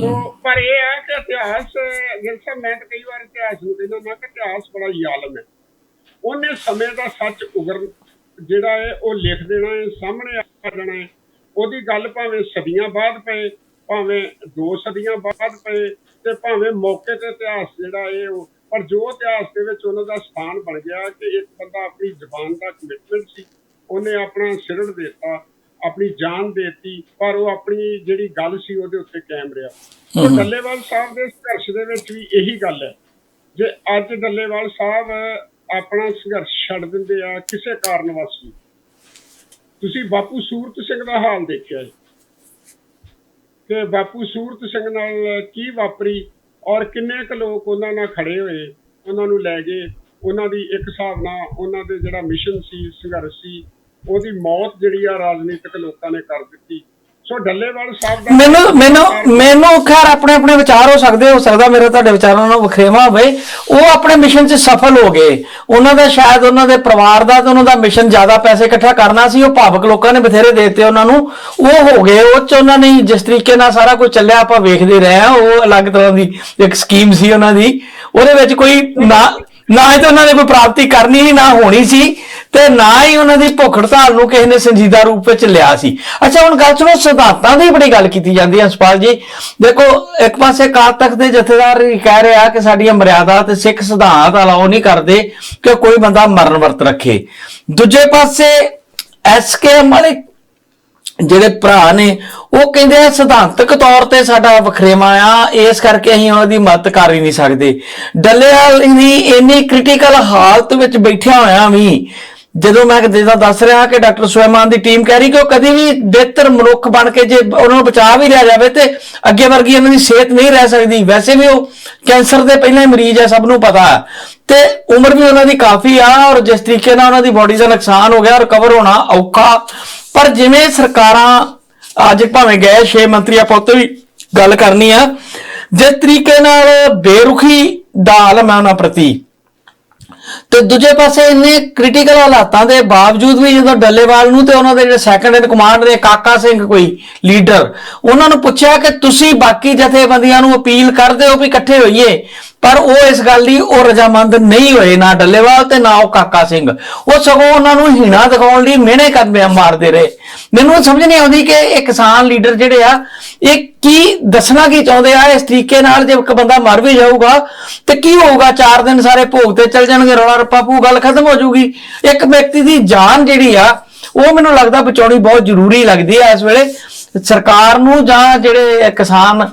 ਸੋ ਪਰ ਇਹ ਹੈ ਕਿ ਇਤਿਹਾਸ ਸਾਹਿਬ ਮੈਂ ਤਾਂ ਕਈ ਵਾਰ ਇਤਿਹਾਸ ਨੂੰ ਕਹਿੰਦਾ ਨਾ ਕਿ ਇਤਿਹਾਸ ਬੜਾ ਹੀ ਆਲਮ ਹੈ। ਉਹਨੇ ਸਮੇਂ ਦਾ ਸੱਚ ਉਗਰ ਜਿਹੜਾ ਹੈ ਉਹ ਲਿਖ ਦੇਣਾ ਹੈ ਸਾਹਮਣੇ ਆ ਜਾਣਾ ਹੈ। ਉਹਦੀ ਗੱਲ ਭਾਵੇਂ ਸਦੀਆਂ ਬਾਅਦ ਪਏ ਭਾਵੇਂ ਦੋ ਸਦੀਆਂ ਬਾਅਦ ਪਏ ਤੇ ਭਾਵੇਂ ਮੌਕੇ ਤੇ ਇਤਿਹਾਸ ਜਿਹੜਾ ਇਹ ਉਹ ਪਰ ਜੋ ਇਤਿਹਾਸ ਦੇ ਵਿੱਚ ਉਹਨਾਂ ਦਾ ਸਥਾਨ ਬਣ ਗਿਆ ਕਿ ਇੱਕ ਬੰਦਾ ਆਪਣੀ ਜ਼ਬਾਨ ਦਾ ਕਮਿਟਮੈਂਟ ਸੀ ਉਹਨੇ ਆਪਣਾ ਸਿਰੜ ਦਿੱਤਾ ਆਪਣੀ ਜਾਨ ਦੇਤੀ ਪਰ ਉਹ ਆਪਣੀ ਜਿਹੜੀ ਗੱਲ ਸੀ ਉਹਦੇ ਉੱਤੇ ਕਾਇਮ ਰਿਹਾ। ਤੇ ਡੱਲੇਵਾਲ ਸਾਹਿਬ ਦੇ ਸੰਘਰਸ਼ ਦੇ ਵਿੱਚ ਵੀ ਇਹੀ ਗੱਲ ਹੈ। ਜੇ ਅੱਜ ਡੱਲੇਵਾਲ ਸਾਹਿਬ ਆਪਣਾ ਸੰਘਰਸ਼ ਛੱਡ ਦਿੰਦੇ ਆ ਕਿਸੇ ਕਾਰਨ ਵਾਸਤੇ ਤੁਸੀਂ ਬਾਪੂ ਸੂਰਤ ਸਿੰਘ ਦਾ ਹਾਲ ਦੇਖਿਆ ਹੈ। ਕਿ ਬਾਪੂ ਸੂਰਤ ਸਿੰਘ ਨਾਲ ਕੀ ਵਾਪਰੀ? ਔਰ ਕਿੰਨੇ ਕੁ ਲੋਕ ਉਹਨਾਂ ਨਾਲ ਖੜੇ ਹੋਏ, ਉਹਨਾਂ ਨੂੰ ਲੈ ਗਏ, ਉਹਨਾਂ ਦੀ ਇੱਕ ਹਿਸਾਬ ਨਾਲ ਉਹਨਾਂ ਦੇ ਜਿਹੜਾ ਮਿਸ਼ਨ ਸੀ, ਸੰਘਰਸ਼ ਸੀ, ਉਹਦੀ ਮੌਤ ਜਿਹੜੀ ਆ ਰਾਜਨੀਤਿਕ ਲੋਕਾਂ ਨੇ ਕਰ ਦਿੱਤੀ। ਸੋ ਡੱਲੇਵਾਲ ਸਾਹਿਬ ਦਾ ਮੈਨੂੰ ਮੈਨੂੰ ਮੈਨੂੰ ਖੈਰ ਆਪਣੇ ਆਪਣੇ ਵਿਚਾਰ ਹੋ ਸਕਦੇ, ਹੋ ਸਕਦਾ ਮੇਰੇ ਤੁਹਾਡੇ ਵਿਚਾਰਾਂ ਨਾਲ ਵਖਰੇਵਾ ਹੋਵੇ। ਉਹ ਆਪਣੇ ਮਿਸ਼ਨ 'ਚ ਸਫਲ ਹੋ ਗਏ। ਉਹਨਾਂ ਦਾ ਸ਼ਾਇਦ ਉਹਨਾਂ ਦੇ ਪਰਿਵਾਰ ਦਾ ਤੇ ਉਹਨਾਂ ਦਾ ਮਿਸ਼ਨ ਜ਼ਿਆਦਾ ਪੈਸੇ ਇਕੱਠਾ ਕਰਨਾ ਸੀ, ਉਹ ਭਾਵਕ ਲੋਕਾਂ ਨੇ ਬਥੇਰੇ ਦੇ ਦਿੱਤੇ ਉਹਨਾਂ ਨੂੰ। ਉਹ ਹੋ ਗਏ, ਉਹ 'ਚ ਉਹਨਾਂ ਨੇ ਜਿਸ ਤਰੀਕੇ ਨਾਲ ਸਾਰਾ ਕੁਝ ਚੱਲਿਆ, ਆਪਾਂ ਵੇਖਦੇ ਰਹੇ ਆ ਉਹ ਅਲੱਗ ਤਰ੍ਹਾਂ ਦੀ ਇੱਕ ਸਕੀਮ ਸੀ ਉਹਨਾਂ ਦੀ। ਉਹਦੇ ਵਿੱਚ ਕੋਈ ਨਾ ਨਾ ਹੀ ਤਾਂ ਉਹਨਾਂ ਨੇ ਕੋਈ ਪ੍ਰਾਪਤੀ ਕਰਨੀ ਹੀ ਨਾ ਹੋਣੀ ਸੀ ਤੇ ਨਾ ਹੀ ਉਹਨਾਂ ਦੀ ਭੁੱਖ ਹੜਤਾਲ ਨੂੰ ਕਿਸੇ ਨੇ ਸੰਜੀਦਾ ਰੂਪ ਵਿੱਚ ਲਿਆ ਸੀ। ਅੱਛਾ, ਹੁਣ ਗੱਲ ਸੁਣੋ, ਸਿਧਾਂਤਾਂ ਦੀ ਬੜੀ ਗੱਲ ਕੀਤੀ ਜਾਂਦੀ ਹੈ, ਹੰਸਪਾਲ ਜੀ। ਦੇਖੋ, ਇੱਕ ਪਾਸੇ ਅਕਾਲ ਤਖਤ ਦੇ ਜਥੇਦਾਰ ਕਹਿ ਰਿਹਾ ਕਿ ਸਾਡੀਆਂ ਮਰਿਆਦਾ ਤੇ ਸਿੱਖ ਸਿਧਾਂਤ ਅਲਾਉ ਨਹੀਂ ਕਰਦੇ ਕਿ ਕੋਈ ਬੰਦਾ ਮਰਨ ਵਰਤ ਰੱਖੇ। ਦੂਜੇ ਪਾਸੇ ਐਸਕੇਐਮ ਵਾਲੇ ਜਿਹੜੇ ਭਰਾ ਨੇ, ਉਹ ਕਹਿੰਦੇ ਆ ਸਿਧਾਂਤਕ ਤੌਰ ਤੇ ਸਾਡਾ ਵਖਰੇਵਾ ਆ, ਇਸ ਕਰਕੇ ਅਸੀਂ ਉਹਨਾਂ ਦੀ ਮਦਦ ਕਰ ਹੀ ਨਹੀਂ ਸਕਦੇ। ਡੱਲੇਵਾਲ ਦੀ ਇੰਨੀ ਕ੍ਰਿਟੀਕਲ ਹਾਲਤ ਵਿੱਚ ਬੈਠਿਆ ਹੋਇਆ ਵੀ ਜਦੋਂ ਮੈਂ ਜਿਹਦਾ ਦੱਸ ਰਿਹਾ ਕਿ ਡਾਕਟਰ ਸੁਲੇਮਾਨ ਦੀ ਟੀਮ ਕਹਿ ਰਹੀ ਕਿ ਉਹ ਕਦੇ ਵੀ ਬਿਹਤਰ ਮਨੁੱਖ ਬਣ ਕੇ ਜੇ ਉਹਨਾਂ ਨੂੰ ਬਚਾ ਵੀ ਲਿਆ ਜਾਵੇ ਤੇ ਅੱਗੇ ਵਰਗੀ ਇਹਨਾਂ ਦੀ ਸਿਹਤ ਨਹੀਂ ਰਹਿ ਸਕਦੀ। ਵੈਸੇ ਵੀ ਉਹ ਕੈਂਸਰ ਦੇ ਪਹਿਲਾਂ ਹੀ ਮਰੀਜ਼ ਹੈ, ਸਭ ਨੂੰ ਪਤਾ ਤੇ ਉਮਰ ਵੀ ਉਹਨਾਂ ਦੀ ਕਾਫੀ ਆ ਔਰ ਜਿਸ ਤਰੀਕੇ ਨਾਲ ਉਹਨਾਂ ਦੀ ਬਾਡੀ ਦਾ ਨੁਕਸਾਨ ਹੋ ਗਿਆ ਰਿਕਵਰ ਹੋਣਾ ਔਖਾ। ਪਰ ਜਿਵੇਂ ਸਰਕਾਰਾਂ ਅੱਜ ਭਾਵੇਂ ਗਏ, ਛੇ ਮੰਤਰੀ ਆਪਾਂ ਉੱਤੇ ਵੀ ਗੱਲ ਕਰਨੀ ਆ, ਜਿਸ ਤਰੀਕੇ ਨਾਲ ਬੇਰੁਖੀ ਦਾ ਆਲਮ ਹੈ ਉਹਨਾਂ ਪ੍ਰਤੀ। ਤੇ ਦੂਜੇ ਪਾਸੇ ਇੰਨੇ ਕ੍ਰਿਟੀਕਲ ਹਾਲਾਤਾਂ ਦੇ ਬਾਵਜੂਦ ਵੀ ਜਦੋਂ ਡੱਲੇਵਾਲ ਨੂੰ ਤੇ ਉਹਨਾਂ ਦੇ ਜਿਹੜੇ ਸੈਕੰਡ ਇਨ ਕਮਾਂਡ ਨੇ ਕਾਕਾ ਸਿੰਘ ਕੋਈ ਲੀਡਰ ਉਹਨਾਂ ਨੂੰ ਪੁੱਛਿਆ ਕਿ ਤੁਸੀਂ ਬਾਕੀ ਜਥੇਬੰਦੀਆਂ ਨੂੰ ਅਪੀਲ ਕਰਦੇ ਹੋ ਵੀ ਇਕੱਠੇ ਹੋਈਏ, ਪਰ ਉਹ ਇਸ ਗੱਲ ਦੀ ਉਹ ਰਜਾਮੰਦ ਨਹੀਂ ਹੋਏ, ਨਾ ਡੱਲੇਵਾਲ ਤੇ ਨਾ ਉਹ ਕਾਕਾ ਸਿੰਘ। ਉਹ ਸਗੋਂ ਉਹਨਾਂ ਨੂੰ ਹੀਣਾ ਦਿਖਾਉਣ ਲਈ ਮਿਹਣੇ ਕਰਨੇ ਮਾਰਦੇ ਰਹੇ। ਮੈਨੂੰ ਸਮਝ ਨਹੀਂ ਆਉਂਦੀ ਕਿ ਇਹ ਕਿਸਾਨ ਲੀਡਰ ਜਿਹੜੇ ਆ, ਇਹ ਕੀ ਦੱਸਣਾ, ਕੀ ਚਾਹੁੰਦੇ ਆ? ਇਸ ਤਰੀਕੇ ਨਾਲ ਜੇ ਇੱਕ ਬੰਦਾ ਮਰ ਵੀ ਜਾਊਗਾ ਤੇ ਕੀ ਹੋਊਗਾ? 4 ਦਿਨ ਸਾਰੇ ਭੋਗ ਤੇ ਚੱਲ ਜਾਣਗੇ, ਰੌਲਾ ਰੱਪਾ ਪੂ ਗੱਲ ਖਤਮ ਹੋ ਜਾਊਗੀ। ਇੱਕ ਵਿਅਕਤੀ ਦੀ ਜਾਨ ਜਿਹੜੀ ਆ, ਉਹ ਮੈਨੂੰ ਲੱਗਦਾ ਬਚਾਉਣੀ ਬਹੁਤ ਜ਼ਰੂਰੀ ਲੱਗਦੀ ਆ ਇਸ ਵੇਲੇ। ਸਰਕਾਰ ਨੂੰ ਜਾਂ ਜਿਹੜੇ ਕਿਸਾਨ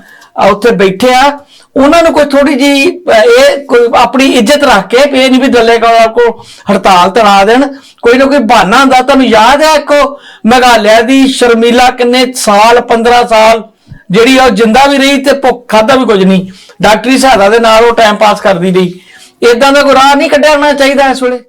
ਉੱਥੇ ਬੈਠੇ ਆ, ਉਹਨਾਂ ਨੂੰ ਕੋਈ ਥੋੜੀ ਜੀ ਇਹ ਕੋਈ ਆਪਣੀ ਇੱਜ਼ਤ ਰੱਖ ਕੇ ਵੀ ਇਹ ਨਹੀਂ ਵੀ ਦੱਲੇ ਕੋ ਹੜਤਾਲ ਤੜਾ ਦੇਣ। ਕੋਈ ਨਾ ਕੋਈ ਬਹਾਨਾ ਹੁੰਦਾ। ਤੁਹਾਨੂੰ ਯਾਦ ਹੈ ਇੱਕੋ ਮੇਘਾਲਿਆ ਦੀ ਸ਼ਰਮੀਲਾ ਕਿੰਨੇ ਸਾਲ 15 ਸਾਲ ਜਿਹੜੀ ਉਹ ਜਿੰਦਾ ਵੀ ਰਹੀ ਤੇ ਭੁੱਖ ਖਾਦਾ ਵੀ ਕੁਝ ਨਹੀਂ। ਡਾਕਟਰੀ ਸਹਾਇਤਾ ਦੇ ਨਾਲ ਉਹ ਟਾਈਮ ਪਾਸ ਕਰਦੀ ਰਹੀ। ਇਦਾਂ ਦਾ ਕੋਈ ਰਾਹ ਨਹੀਂ ਕੱਢਿਆ ਹੋਣਾ ਚਾਹੀਦਾ ਇਸ ਵੇਲੇ।